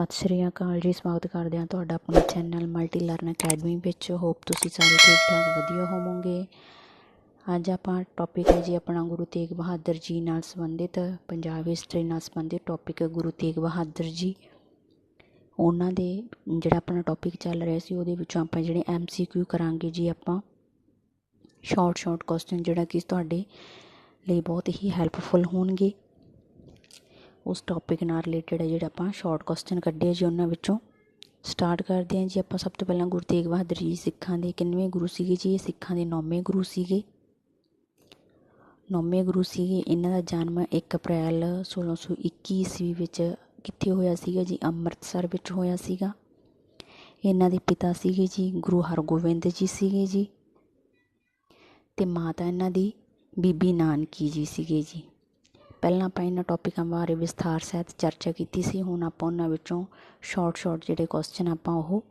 ਸਤਿ ਸ਼੍ਰੀ ਅਕਾਲ ਜੀ, ਸਵਾਗਤ ਕਰਦੇ ਹਾਂ ਤੁਹਾਡਾ ਆਪਣੇ ਚੈਨਲ ਮਲਟੀ ਲਰਨ ਅਕੈਡਮੀ ਵਿੱਚ। ਹੋਪ ਤੁਸੀਂ ਸਾਰੇ ਠੀਕ ਠਾਕ ਵਧੀਆ ਹੋਵੋਗੇ। ਅੱਜ ਆਪਾਂ ਟੌਪਿਕ ਹੈ ਜੀ ਆਪਣਾ ਗੁਰੂ ਤੇਗ ਬਹਾਦਰ ਜੀ ਨਾਲ ਸੰਬੰਧਿਤ, ਪੰਜਾਬ ਹਿਸਟਰੀ ਨਾਲ ਸੰਬੰਧਿਤ ਟੌਪਿਕ ਗੁਰੂ ਤੇਗ ਬਹਾਦਰ ਜੀ। ਉਹਨਾਂ ਦੇ ਜਿਹੜਾ ਆਪਣਾ ਟੌਪਿਕ ਚੱਲ ਰਿਹਾ ਸੀ, ਉਹਦੇ ਵਿੱਚੋਂ ਆਪਾਂ ਜਿਹੜੇ ਐਮਸੀਕਿਊ ਕਰਾਂਗੇ ਜੀ ਆਪਾਂ। ਸ਼ਾਰਟ ਸ਼ਾਰਟ ਕੁਐਸਚਨ ਜਿਹੜਾ ਕਿ ਤੁਹਾਡੇ ਲਈ ਬਹੁਤ ਹੀ ਹੈਲਪਫੁਲ ਹੋਣਗੇ। ਉਸ ਟੌਪਿਕ ਨਾਲ ਰਿਲੇਟਡ ਹੈ ਜਿਹੜਾ ਆਪਾਂ ਸ਼ਾਰਟ ਕੁਐਸਚਨ ਕੱਢੇ ਜੀ ਉਹਨਾਂ ਵਿੱਚੋਂ। ਸਟਾਰਟ ਕਰਦੇ ਹਾਂ ਜੀ ਆਪਾਂ ਸਭ ਤੋਂ ਪਹਿਲਾਂ ਗੁਰੂ ਤੇਗ ਬਹਾਦਰ ਜੀ ਸਿੱਖਾਂ ਦੇ ਕਿੰਨਵੇਂ ਗੁਰੂ ਸੀਗੇ ਜੀ? ਇਹ ਸਿੱਖਾਂ ਦੇ ਨੌਵੇਂ ਗੁਰੂ ਸੀਗੇ। ਨੌਵੇਂ ਗੁਰੂ ਸੀਗੇ। ਇਹਨਾਂ ਦਾ ਜਨਮ 1 ਅਪ੍ਰੈਲ 1621 ਈਸਵੀ ਵਿੱਚ ਕਿੱਥੇ ਹੋਇਆ ਸੀਗਾ ਜੀ? ਅੰਮ੍ਰਿਤਸਰ ਵਿੱਚ ਹੋਇਆ ਸੀਗਾ। ਇਹਨਾਂ ਦੇ ਪਿਤਾ ਸੀਗੇ ਜੀ ਗੁਰੂ ਹਰਗੋਬਿੰਦ ਜੀ ਸੀਗੇ ਜੀ। ਤੇ ਮਾਤਾ ਇਹਨਾਂ ਦੀ ਬੀਬੀ ਨਾਨਕੀ ਜੀ ਸੀਗੇ ਜੀ। ਪਹਿਲਾਂ ਆਪਾਂ ਇਹਨਾਂ ਟੋਪਿਕਾਂ ਬਾਰੇ ਵਿਸਥਾਰ ਸਹਿਤ ਚਰਚਾ ਕੀਤੀ ਸੀ, ਹੁਣ ਆਪਾਂ ਉਹਨਾਂ ਵਿੱਚੋਂ ਸ਼ਾਰਟ ਸ਼ੋਰਟ ਜਿਹੜੇ ਕੁਐਸਚਨ ਆਪਾਂ ਉਹ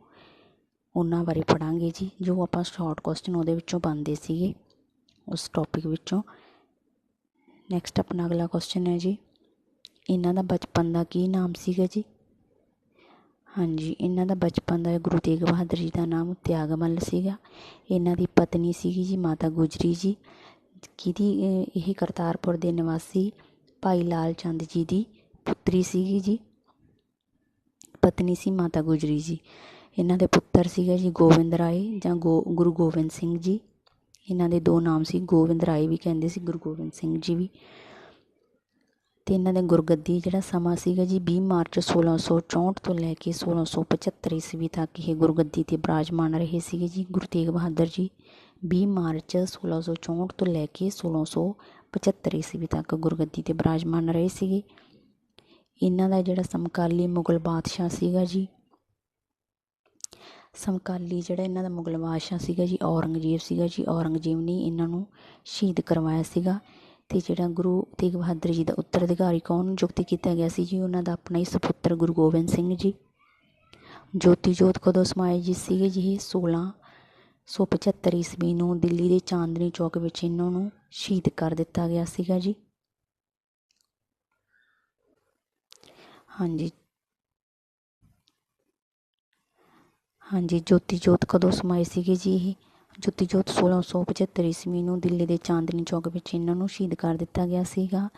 ਉਹਨਾਂ ਬਾਰੇ ਪੜਾਂਗੇ ਜੀ, ਜੋ ਆਪਾਂ ਸ਼ਾਰਟ ਕੁਐਸਚਨ ਉਹਦੇ ਵਿੱਚੋਂ ਬਣਦੇ ਸੀਗੇ ਉਸ ਟੌਪਿਕ ਵਿੱਚੋਂ। ਨੈਕਸਟ ਆਪਣਾ ਅਗਲਾ ਕੁਐਸਚਨ ਹੈ ਜੀ, ਇਹਨਾਂ ਦਾ ਬਚਪਨ ਦਾ ਕੀ ਨਾਮ ਸੀਗਾ ਜੀ? ਹਾਂਜੀ, ਇਹਨਾਂ ਦਾ ਬਚਪਨ ਦਾ ਗੁਰੂ ਤੇਗ ਬਹਾਦਰ ਜੀ ਦਾ ਨਾਮ ਤਿਆਗਮੱਲ ਸੀਗਾ। ਇਹਨਾਂ ਦੀ ਪਤਨੀ ਸੀਗੀ ਜੀ, ਮਾਤਾ ਗੁਜਰੀ ਜੀ, ਕਿਹਦੀ, ਇਹ ਕਰਤਾਰਪੁਰ ਦੇ ਨਿਵਾਸੀ ਭਾਈ ਲਾਲ ਚੰਦ ਜੀ ਦੀ ਪੁੱਤਰੀ ਸੀਗੀ ਜੀ। ਪਤਨੀ ਸੀ ਮਾਤਾ ਗੁਜਰੀ ਜੀ। ਇਹਨਾਂ ਦੇ ਪੁੱਤਰ ਸੀਗਾ ਜੀ ਗੋਬਿੰਦ ਰਾਏ ਜਾਂ ਗੋ, ਗੁਰੂ ਗੋਬਿੰਦ ਸਿੰਘ ਜੀ। ਇਹਨਾਂ ਦੇ ਦੋ ਨਾਮ ਸੀ ਗੋਬਿੰਦ ਰਾਏ ਵੀ ਕਹਿੰਦੇ ਸੀ, ਗੁਰੂ ਗੋਬਿੰਦ ਸਿੰਘ ਜੀ ਵੀ। ਤੇ ਇਹਨਾਂ ਦੇ ਗੁਰਗੱਦੀ ਜਿਹੜਾ ਸਮਾਂ ਸੀਗਾ ਜੀ 20 ਮਾਰਚ 1664 ਤੋਂ ਲੈ ਕੇ 1675 ਈਸਵੀ ਤੱਕ ਇਹ ਗੁਰਗੱਦੀ ਤੇ ਬਿਰਾਜਮਾਨ ਰਹੇ ਸੀਗੇ ਜੀ। ਗੁਰੂ ਤੇਗ ਬਹਾਦਰ ਜੀ 20 ਮਾਰਚ 1664 ਤੋਂ ਲੈ ਕੇ 1675 ਈਸਵੀ ਤੱਕ ਗੁਰਗੱਦੀ ਤੇ ਬਿਰਾਜਮਾਨ ਰਹੇ ਸੀਗੇ। ਇਹਨਾਂ ਦਾ ਜਿਹੜਾ ਸਮਕਾਲੀ ਮੁਗਲ ਬਾਦਸ਼ਾਹ ਸੀਗਾ ਜੀ, ਸਮਕਾਲੀ ਜਿਹੜਾ ਇਹਨਾਂ ਦਾ ਮੁਗਲ ਬਾਦਸ਼ਾਹ ਸੀਗਾ ਜੀ, ਔਰੰਗਜ਼ੇਬ ਸੀਗਾ ਜੀ। ਔਰੰਗਜ਼ੇਬ ਨੇ ਇਹਨਾਂ ਨੂੰ ਸ਼ਹੀਦ ਕਰਵਾਇਆ ਸੀਗਾ ਤੇ ਜਿਹੜਾ ਗੁਰੂ ਤੇਗ ਬਹਾਦਰ ਜੀ ਦਾ ਉੱਤਰਾਧਿਕਾਰੀ ਕੌਣ ਨਿਯੁਕਤ ਕੀਤਾ ਗਿਆ ਸੀ ਜੀ, ਉਹਨਾਂ ਦਾ ਆਪਣਾ ਹੀ ਸੁਪੁੱਤਰ ਗੁਰੂ ਗੋਬਿੰਦ ਸਿੰਘ ਜੀ। ਜੋਤੀ ਜੋਤ ਕਦੋਂ ਸਮਾਏ ਜੀ ਸੀਗੇ ਜੀ 16 175 ਈਸਵੀ ਨੂੰ ਦਿੱਲੀ ਦੇ ਚਾਂਦਨੀ ਚੌਕ ਵਿੱਚ ਇਹਨਾਂ ਨੂੰ ਸ਼ਹੀਦ ਕਰ ਦਿੱਤਾ ਗਿਆ ਸੀਗਾ ਜੀ। ਹਾਂਜੀ। ਹਾਂਜੀ, ਜੋਤੀ ਜੋਤ ਕਦੋਂ ਸਮਾਏ ਸੀਗੇ ਜੀ ਇਹ? ਜੋਤੀ ਜੋਤ 1675 ਈਸਵੀ ਨੂੰ ਦਿੱਲੀ ਦੇ ਚਾਂਦਨੀ ਚੌਕ ਵਿੱਚ ਇਹਨਾਂ ਨੂੰ ਸ਼ਹੀਦ ਕਰ ਦਿੱਤਾ ਗਿਆ ਸੀਗਾ।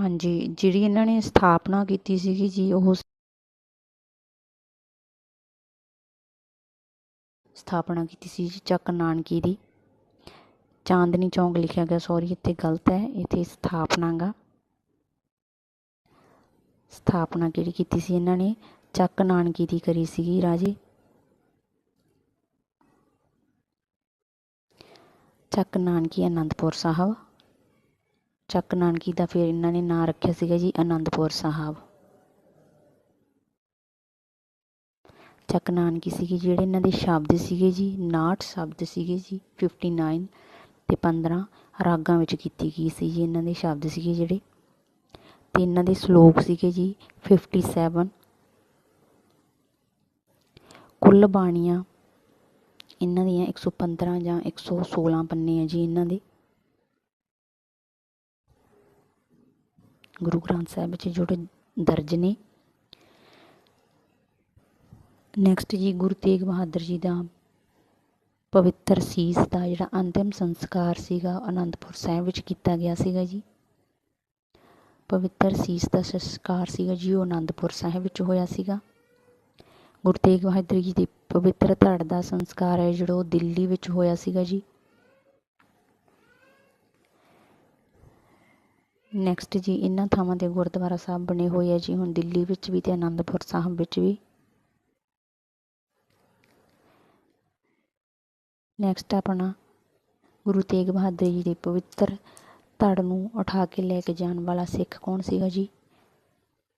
ਹਾਂਜੀ, ਜਿਹੜੀ ਇਹਨਾਂ ਨੇ ਸਥਾਪਨਾ ਕੀਤੀ ਸੀਗੀ ਜੀ, ਉਹ ਸਥਾਪਨਾ ਕੀਤੀ ਸੀ ਜੀ ਚੱਕ ਨਾਨਕੀ ਦੀ। ਚਾਂਦਨੀ ਚੌਂਕ ਲਿਖਿਆ ਗਿਆ ਸੌਰੀ ਇੱਥੇ ਗਲਤ ਹੈ, ਇੱਥੇ ਸਥਾਪਨਾ ਗਾ। ਸਥਾਪਨਾ ਕਿਹੜੀ ਕੀਤੀ ਸੀ ਇਹਨਾਂ ਨੇ? ਚੱਕ ਨਾਨਕੀ ਦੀ ਕਰੀ ਸੀਗੀ ਰਾਜੇ। ਚੱਕ ਨਾਨਕੀ ਅਨੰਦਪੁਰ ਸਾਹਿਬ। ਚੱਕ ਨਾਨਕੀ ਦਾ ਫਿਰ ਇਹਨਾਂ ਨੇ ਨਾਂ ਰੱਖਿਆ ਸੀਗਾ ਜੀ ਆਨੰਦਪੁਰ ਸਾਹਿਬ। ਚੱਕ ਨਾਨਕੀ ਸੀਗੇ ਜਿਹੜੇ ਇਹਨਾਂ ਦੇ ਸ਼ਬਦ ਸੀਗੇ ਜੀ 69 ਸ਼ਬਦ ਸੀਗੇ ਜੀ 59 ਤੇ 15 ਰਾਗਾਂ ਵਿੱਚ ਕੀਤੀ ਗਈ ਸੀ ਜੀ ਇਹਨਾਂ ਦੇ ਸ਼ਬਦ ਸੀਗੇ ਜਿਹੜੇ। ਤੇ ਇਹਨਾਂ ਦੇ ਸ਼ਲੋਕ ਸੀਗੇ ਜੀ 57 ਕੁੱਲ ਬਾਣੀਆਂ ਇਹਨਾਂ ਦੀਆਂ 115 ਜਾਂ 116 ਪੰਨੇ ਆ ਜੀ ਇਹਨਾਂ ਦੇ। ਗੁਰੂ ਗ੍ਰੰਥ ਸਾਹਿਬ ਵਿੱਚ ਜਿਹੜੇ ਦਰਜ ਨੇ। ਨੈਕਸਟ ਜੀ ਗੁਰੂ ਤੇਗ ਬਹਾਦਰ ਜੀ ਦਾ ਪਵਿੱਤਰ ਸੀਸ ਦਾ ਜਿਹੜਾ ਅੰਤਿਮ ਸੰਸਕਾਰ ਸੀਗਾ, ਅਨੰਦਪੁਰ ਸਾਹਿਬ ਵਿੱਚ ਕੀਤਾ ਗਿਆ ਸੀਗਾ ਜੀ। ਪਵਿੱਤਰ ਸੀਸ ਦਾ ਸੰਸਕਾਰ ਸੀਗਾ ਜੀ, ਉਹ ਅਨੰਦਪੁਰ ਸਾਹਿਬ ਵਿੱਚ ਹੋਇਆ ਸੀਗਾ। ਗੁਰੂ ਤੇਗ ਬਹਾਦਰ ਜੀ ਦੀ ਪਵਿੱਤਰ ਧੜ ਦਾ ਸੰਸਕਾਰ ਹੈ ਜਿਹੜਾ ਉਹ ਦਿੱਲੀ ਵਿੱਚ ਹੋਇਆ ਸੀਗਾ ਜੀ। ਨੈਕਸਟ ਜੀ, ਇਹਨਾਂ ਥਾਵਾਂ ਤੇ ਗੁਰਦੁਆਰਾ ਸਾਹਿਬ ਬਣੇ ਹੋਏ ਆ ਜੀ। ਹੁਣ ਦਿੱਲੀ ਵਿੱਚ ਵੀ ਤੇ ਆਨੰਦਪੁਰ ਸਾਹਿਬ ਵਿੱਚ ਵੀ। ਨੈਕਸਟ ਆਪਣਾ ਗੁਰੂ ਤੇਗ ਬਹਾਦਰ ਜੀ ਦੇ ਪਵਿੱਤਰ ਧੜ ਨੂੰ ਉਠਾ ਕੇ ਲੈ ਕੇ ਜਾਣ ਵਾਲਾ ਸਿੱਖ ਕੌਣ ਸੀਗਾ ਜੀ?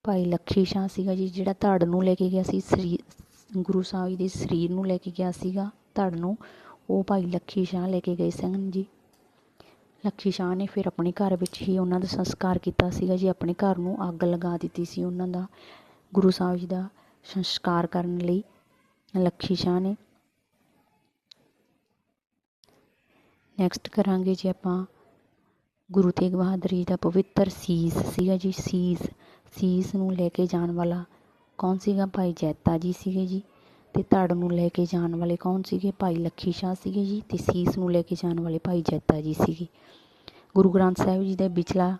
ਭਾਈ ਲੱਖੀ ਸ਼ਾਹ ਸੀਗਾ ਜੀ, ਜਿਹੜਾ ਧੜ ਨੂੰ ਲੈ ਕੇ ਗਿਆ ਸੀ ਸਰੀਰ ਗੁਰੂ ਸਾਹਿਬ ਜੀ ਦੇ ਸਰੀਰ ਨੂੰ ਲੈ ਕੇ ਗਿਆ ਸੀਗਾ ਧੜ ਨੂੰ। ਉਹ ਭਾਈ ਲੱਖੀ ਸ਼ਾਹ ਲੈ ਕੇ ਗਏ ਸਨ ਜੀ। ਲੱਖੀ ਸ਼ਾਹ ਨੇ ਫਿਰ ਆਪਣੇ ਘਰ ਵਿੱਚ ਹੀ ਉਹਨਾਂ ਦਾ ਸੰਸਕਾਰ ਕੀਤਾ ਸੀਗਾ ਜੀ। ਆਪਣੇ ਘਰ ਨੂੰ ਅੱਗ ਲਗਾ ਦਿੱਤੀ ਸੀ ਉਹਨਾਂ ਦਾ, ਗੁਰੂ ਸਾਹਿਬ ਜੀ ਦਾ ਸੰਸਕਾਰ ਕਰਨ ਲਈ। ਲੱਖੀ ਸ਼ਾਹ ਨੇ ਨੈਕਸਟ ਕਰਾਂਗੇ ਜੀ ਆਪਾਂ ਗੁਰੂ ਤੇਗ ਬਹਾਦਰ ਜੀ ਦਾ ਪਵਿੱਤਰ ਸੀਸ ਸੀਗਾ ਜੀ। ਸੀਸ ਸੀਸ ਨੂੰ ਲੈ ਕੇ ਜਾਣ ਵਾਲਾ ਕੌਣ ਸੀਗਾ? ਭਾਈ ਜੈਤਾ ਜੀ ਸੀਗੇ ਜੀ। ਅਤੇ ਧੜ ਨੂੰ ਲੈ ਕੇ ਜਾਣ ਵਾਲੇ ਕੌਣ ਸੀਗੇ? ਭਾਈ ਲੱਖੀ ਸ਼ਾਹ ਸੀਗੇ ਜੀ ਅਤੇ ਸੀਸ ਨੂੰ ਲੈ ਕੇ ਜਾਣ ਵਾਲੇ ਭਾਈ ਜੈਤਾ ਜੀ ਸੀਗੇ। ਗੁਰੂ ਗ੍ਰੰਥ ਸਾਹਿਬ ਜੀ ਦਾ ਵਿਚਲਾ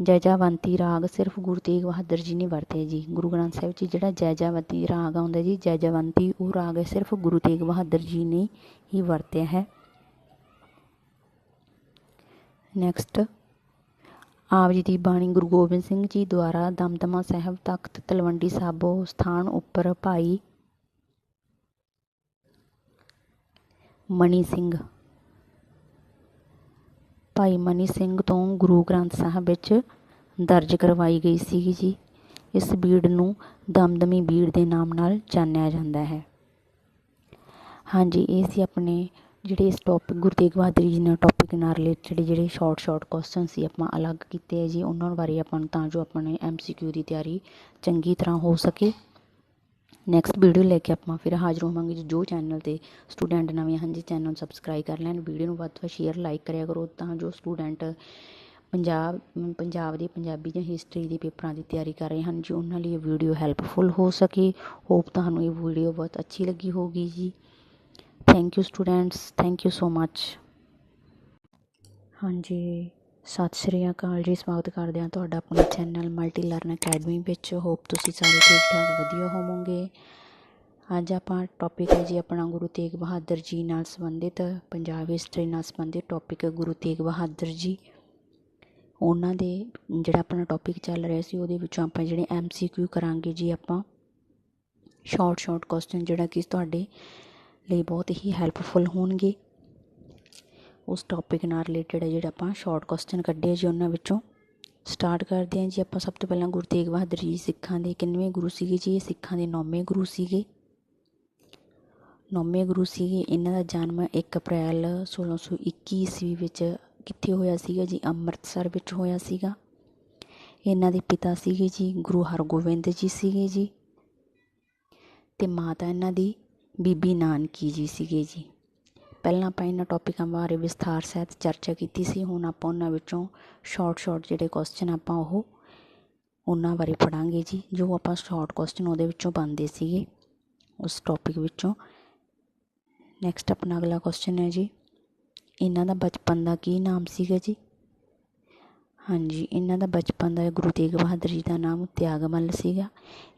ਜੈਜਾਵੰਤੀ ਰਾਗ ਸਿਰਫ ਗੁਰੂ ਤੇਗ ਬਹਾਦਰ ਜੀ ਨੇ ਵਰਤਿਆ ਜੀ। ਗੁਰੂ ਗ੍ਰੰਥ ਸਾਹਿਬ 'ਚ ਜਿਹੜਾ ਜੈਜਾਵੰਤੀ ਰਾਗ ਆਉਂਦਾ ਜੀ, ਜੈਜਾਵੰਤੀ ਉਹ ਰਾਗ ਸਿਰਫ ਗੁਰੂ ਤੇਗ ਬਹਾਦਰ ਜੀ ਨੇ ਹੀ ਵਰਤਿਆ ਹੈ। ਨੈਕਸਟ ਆਪ ਜੀ ਦੀ ਬਾਣੀ ਗੁਰੂ ਗੋਬਿੰਦ ਸਿੰਘ ਜੀ ਦੁਆਰਾ ਦਮਦਮਾ ਸਾਹਿਬ ਤਖਤ ਤਲਵੰਡੀ ਸਾਬੋ ਸਥਾਨ ਉੱਪਰ ਭਾਈ ਮਨੀ ਸਿੰਘ। ਭਾਈ ਮਨੀ ਸਿੰਘ ਤੋਂ ਗੁਰੂ ਗ੍ਰੰਥ ਸਾਹਿਬ ਵਿੱਚ ਦਰਜ ਕਰਵਾਈ ਗਈ ਸੀਗੀ ਜੀ। ਇਸ ਬੀੜ ਨੂੰ ਦਮਦਮੀ ਬੀੜ ਦੇ ਨਾਮ ਨਾਲ ਜਾਣਿਆ ਜਾਂਦਾ ਹੈ। ਹਾਂਜੀ, ਇਹ ਸੀ ਆਪਣੇ ਜਿਹੜੇ ਇਸ ਟੌਪਿਕ ਗੁਰੂ ਤੇਗ ਬਹਾਦਰ ਜੀ ਨਾਲ ਟੌਪਿਕ ਨਾਲ ਰਿਲੇਟਡ ਜਿਹੜੇ ਸ਼ਾਰਟ ਸ਼ਾਰਟ ਕੁਐਸਚਨ ਸੀ, ਆਪਾਂ ਅਲੱਗ ਕੀਤੇ ਆ ਜੀ। ਉਹਨਾਂ ਬਾਰੇ ਆਪਾਂ ਨੂੰ ਤਾਂ ਜੋ ਆਪਣੇ ਐਮਸੀਕਿਊ ਦੀ ਤਿਆਰੀ ਚੰਗੀ ਤਰ੍ਹਾਂ ਹੋ ਸਕੇ। ਨੈਕਸਟ ਵੀਡੀਓ ਲੈ ਕੇ ਆਪਾਂ ਫਿਰ ਹਾਜ਼ਰ ਹੋਵਾਂਗੇ ਜੀ ਜੋ ਚੈਨਲ ਤੇ ਸਟੂਡੈਂਟ ਨਵੇਂ ਹਨ ਜੀ ਚੈਨਲ ਸਬਸਕ੍ਰਾਈਬ ਕਰ ਲੈਣ ਵੀਡੀਓ ਨੂੰ ਵੱਧ ਤੋਂ ਵੱਧ ਸ਼ੇਅਰ ਲਾਈਕ ਕਰਿਆ ਕਰੋ ਤਾਂ ਜੋ ਸਟੂਡੈਂਟ ਪੰਜਾਬ ਪੰਜਾਬ ਦੀ ਪੰਜਾਬੀ ਜਾਂ ਹਿਸਟਰੀ ਦੇ ਪੇਪਰਾਂ ਦੀ ਤਿਆਰੀ ਕਰ ਰਹੇ ਹਨ, ਜੀ ਉਹਨਾਂ ਲਈ ਇਹ ਵੀਡੀਓ ਹੈਲਪਫੁਲ ਹੋ ਸਕੇ। ਹੋਪ ਤੁਹਾਨੂੰ ਇਹ ਵੀਡੀਓ ਬਹੁਤ ਅੱਛੀ ਲੱਗੀ ਹੋਗੀ ਜੀ। Thank you students thank you so much ਹਾਂਜੀ। ਸਤਿ ਸ਼੍ਰੀ ਅਕਾਲ ਜੀ, ਸਵਾਗਤ ਕਰਦੇ ਹਾਂ ਤੁਹਾਡਾ ਆਪਣੇ ਚੈਨਲ ਮਲਟੀ ਲਰਨ ਅਕੈਡਮੀ ਵਿੱਚ। ਹੋਪ ਤੁਸੀਂ ਸਾਰੇ ਠੀਕ ਠਾਕ, ਵਧੀਆ ਹੋਵੋਗੇ। ਅੱਜ ਆਪਾਂ ਟੌਪਿਕ ਹੈ ਜੀ ਆਪਣਾ ਗੁਰੂ ਤੇਗ ਬਹਾਦਰ ਜੀ ਨਾਲ ਸੰਬੰਧਿਤ, ਪੰਜਾਬ ਹਿਸਟਰੀ ਨਾਲ ਸੰਬੰਧਿਤ ਟੌਪਿਕ ਗੁਰੂ ਤੇਗ ਬਹਾਦਰ ਜੀ। ਉਹਨਾਂ ਦੇ ਜਿਹੜਾ ਆਪਣਾ ਟੌਪਿਕ ਚੱਲ ਰਿਹਾ ਸੀ, ਉਹਦੇ ਵਿੱਚੋਂ ਆਪਾਂ ਜਿਹੜੇ ਐਮਸੀਕਿਊ ਕਰਾਂਗੇ ਜੀ ਆਪਾਂ। ਸ਼ਾਰਟ ਸ਼ਾਰਟ ਕੁਐਸਚਨ ਜਿਹੜਾ ਕਿ ਤੁਹਾਡੇ ਲਈ ਬਹੁਤ ਹੀ ਹੈਲਪਫੁਲ ਹੋਣਗੇ। ਉਸ ਟੋਪਿਕ ਨਾਲ ਰਿਲੇਟਡ ਹੈ ਜਿਹੜਾ ਆਪਾਂ ਸ਼ਾਰਟ ਕੁਐਸਚਨ ਕੱਢੇ ਜੀ ਉਹਨਾਂ ਵਿੱਚੋਂ। ਸਟਾਰਟ ਕਰਦੇ ਹਾਂ ਜੀ ਆਪਾਂ ਸਭ ਤੋਂ ਪਹਿਲਾਂ ਗੁਰੂ ਤੇਗ ਬਹਾਦਰ ਜੀ ਸਿੱਖਾਂ ਦੇ ਕਿੰਨਵੇਂ ਗੁਰੂ ਸੀਗੇ ਜੀ? ਇਹ ਸਿੱਖਾਂ ਦੇ ਨੌਵੇਂ ਗੁਰੂ ਸੀਗੇ। ਨੌਵੇਂ ਗੁਰੂ ਸੀਗੇ। ਇਹਨਾਂ ਦਾ ਜਨਮ 1 ਅਪ੍ਰੈਲ 1621 ਈਸਵੀ ਵਿੱਚ ਕਿੱਥੇ ਹੋਇਆ ਸੀਗਾ ਜੀ? ਅੰਮ੍ਰਿਤਸਰ ਵਿੱਚ ਹੋਇਆ ਸੀਗਾ। ਇਹਨਾਂ ਦੇ ਪਿਤਾ ਸੀਗੇ ਜੀ, ਗੁਰੂ ਹਰਗੋਬਿੰਦ ਜੀ ਸੀਗੇ ਜੀ। ਤੇ ਮਾਤਾ ਇਹਨਾਂ ਦੀ ਬੀਬੀ ਨਾਨਕੀ ਜੀ ਸੀਗੇ ਜੀ। ਪਹਿਲਾਂ ਆਪਾਂ ਇਹਨਾਂ ਟੋਪਿਕਾਂ ਬਾਰੇ ਵਿਸਥਾਰ ਸਹਿਤ ਚਰਚਾ ਕੀਤੀ ਸੀ, ਹੁਣ ਆਪਾਂ ਉਹਨਾਂ ਵਿੱਚੋਂ ਸ਼ਾਰਟ ਸ਼ਾਰਟ ਜਿਹੜੇ ਕੁਐਸਚਨ ਆਪਾਂ ਉਹ ਉਹਨਾਂ ਬਾਰੇ ਪੜਾਂਗੇ ਜੀ, ਜੋ ਆਪਾਂ ਸ਼ਾਰਟ ਕੁਐਸਚਨ ਉਹਦੇ ਵਿੱਚੋਂ ਪਾਉਂਦੇ ਸੀਗੇ, ਉਸ ਟੌਪਿਕ ਵਿੱਚੋਂ। ਨੈਕਸਟ ਆਪਣਾ ਅਗਲਾ ਕੁਐਸਚਨ ਹੈ ਜੀ, ਇਹਨਾਂ ਦਾ ਬਚਪਨ ਦਾ ਕੀ ਨਾਮ ਸੀਗਾ ਜੀ? ਹਾਂਜੀ, ਇਹਨਾਂ ਦਾ ਬਚਪਨ ਦਾ ਗੁਰੂ ਤੇਗ ਬਹਾਦਰ ਜੀ ਦਾ ਨਾਮ ਤਿਆਗਮੱਲ ਸੀਗਾ।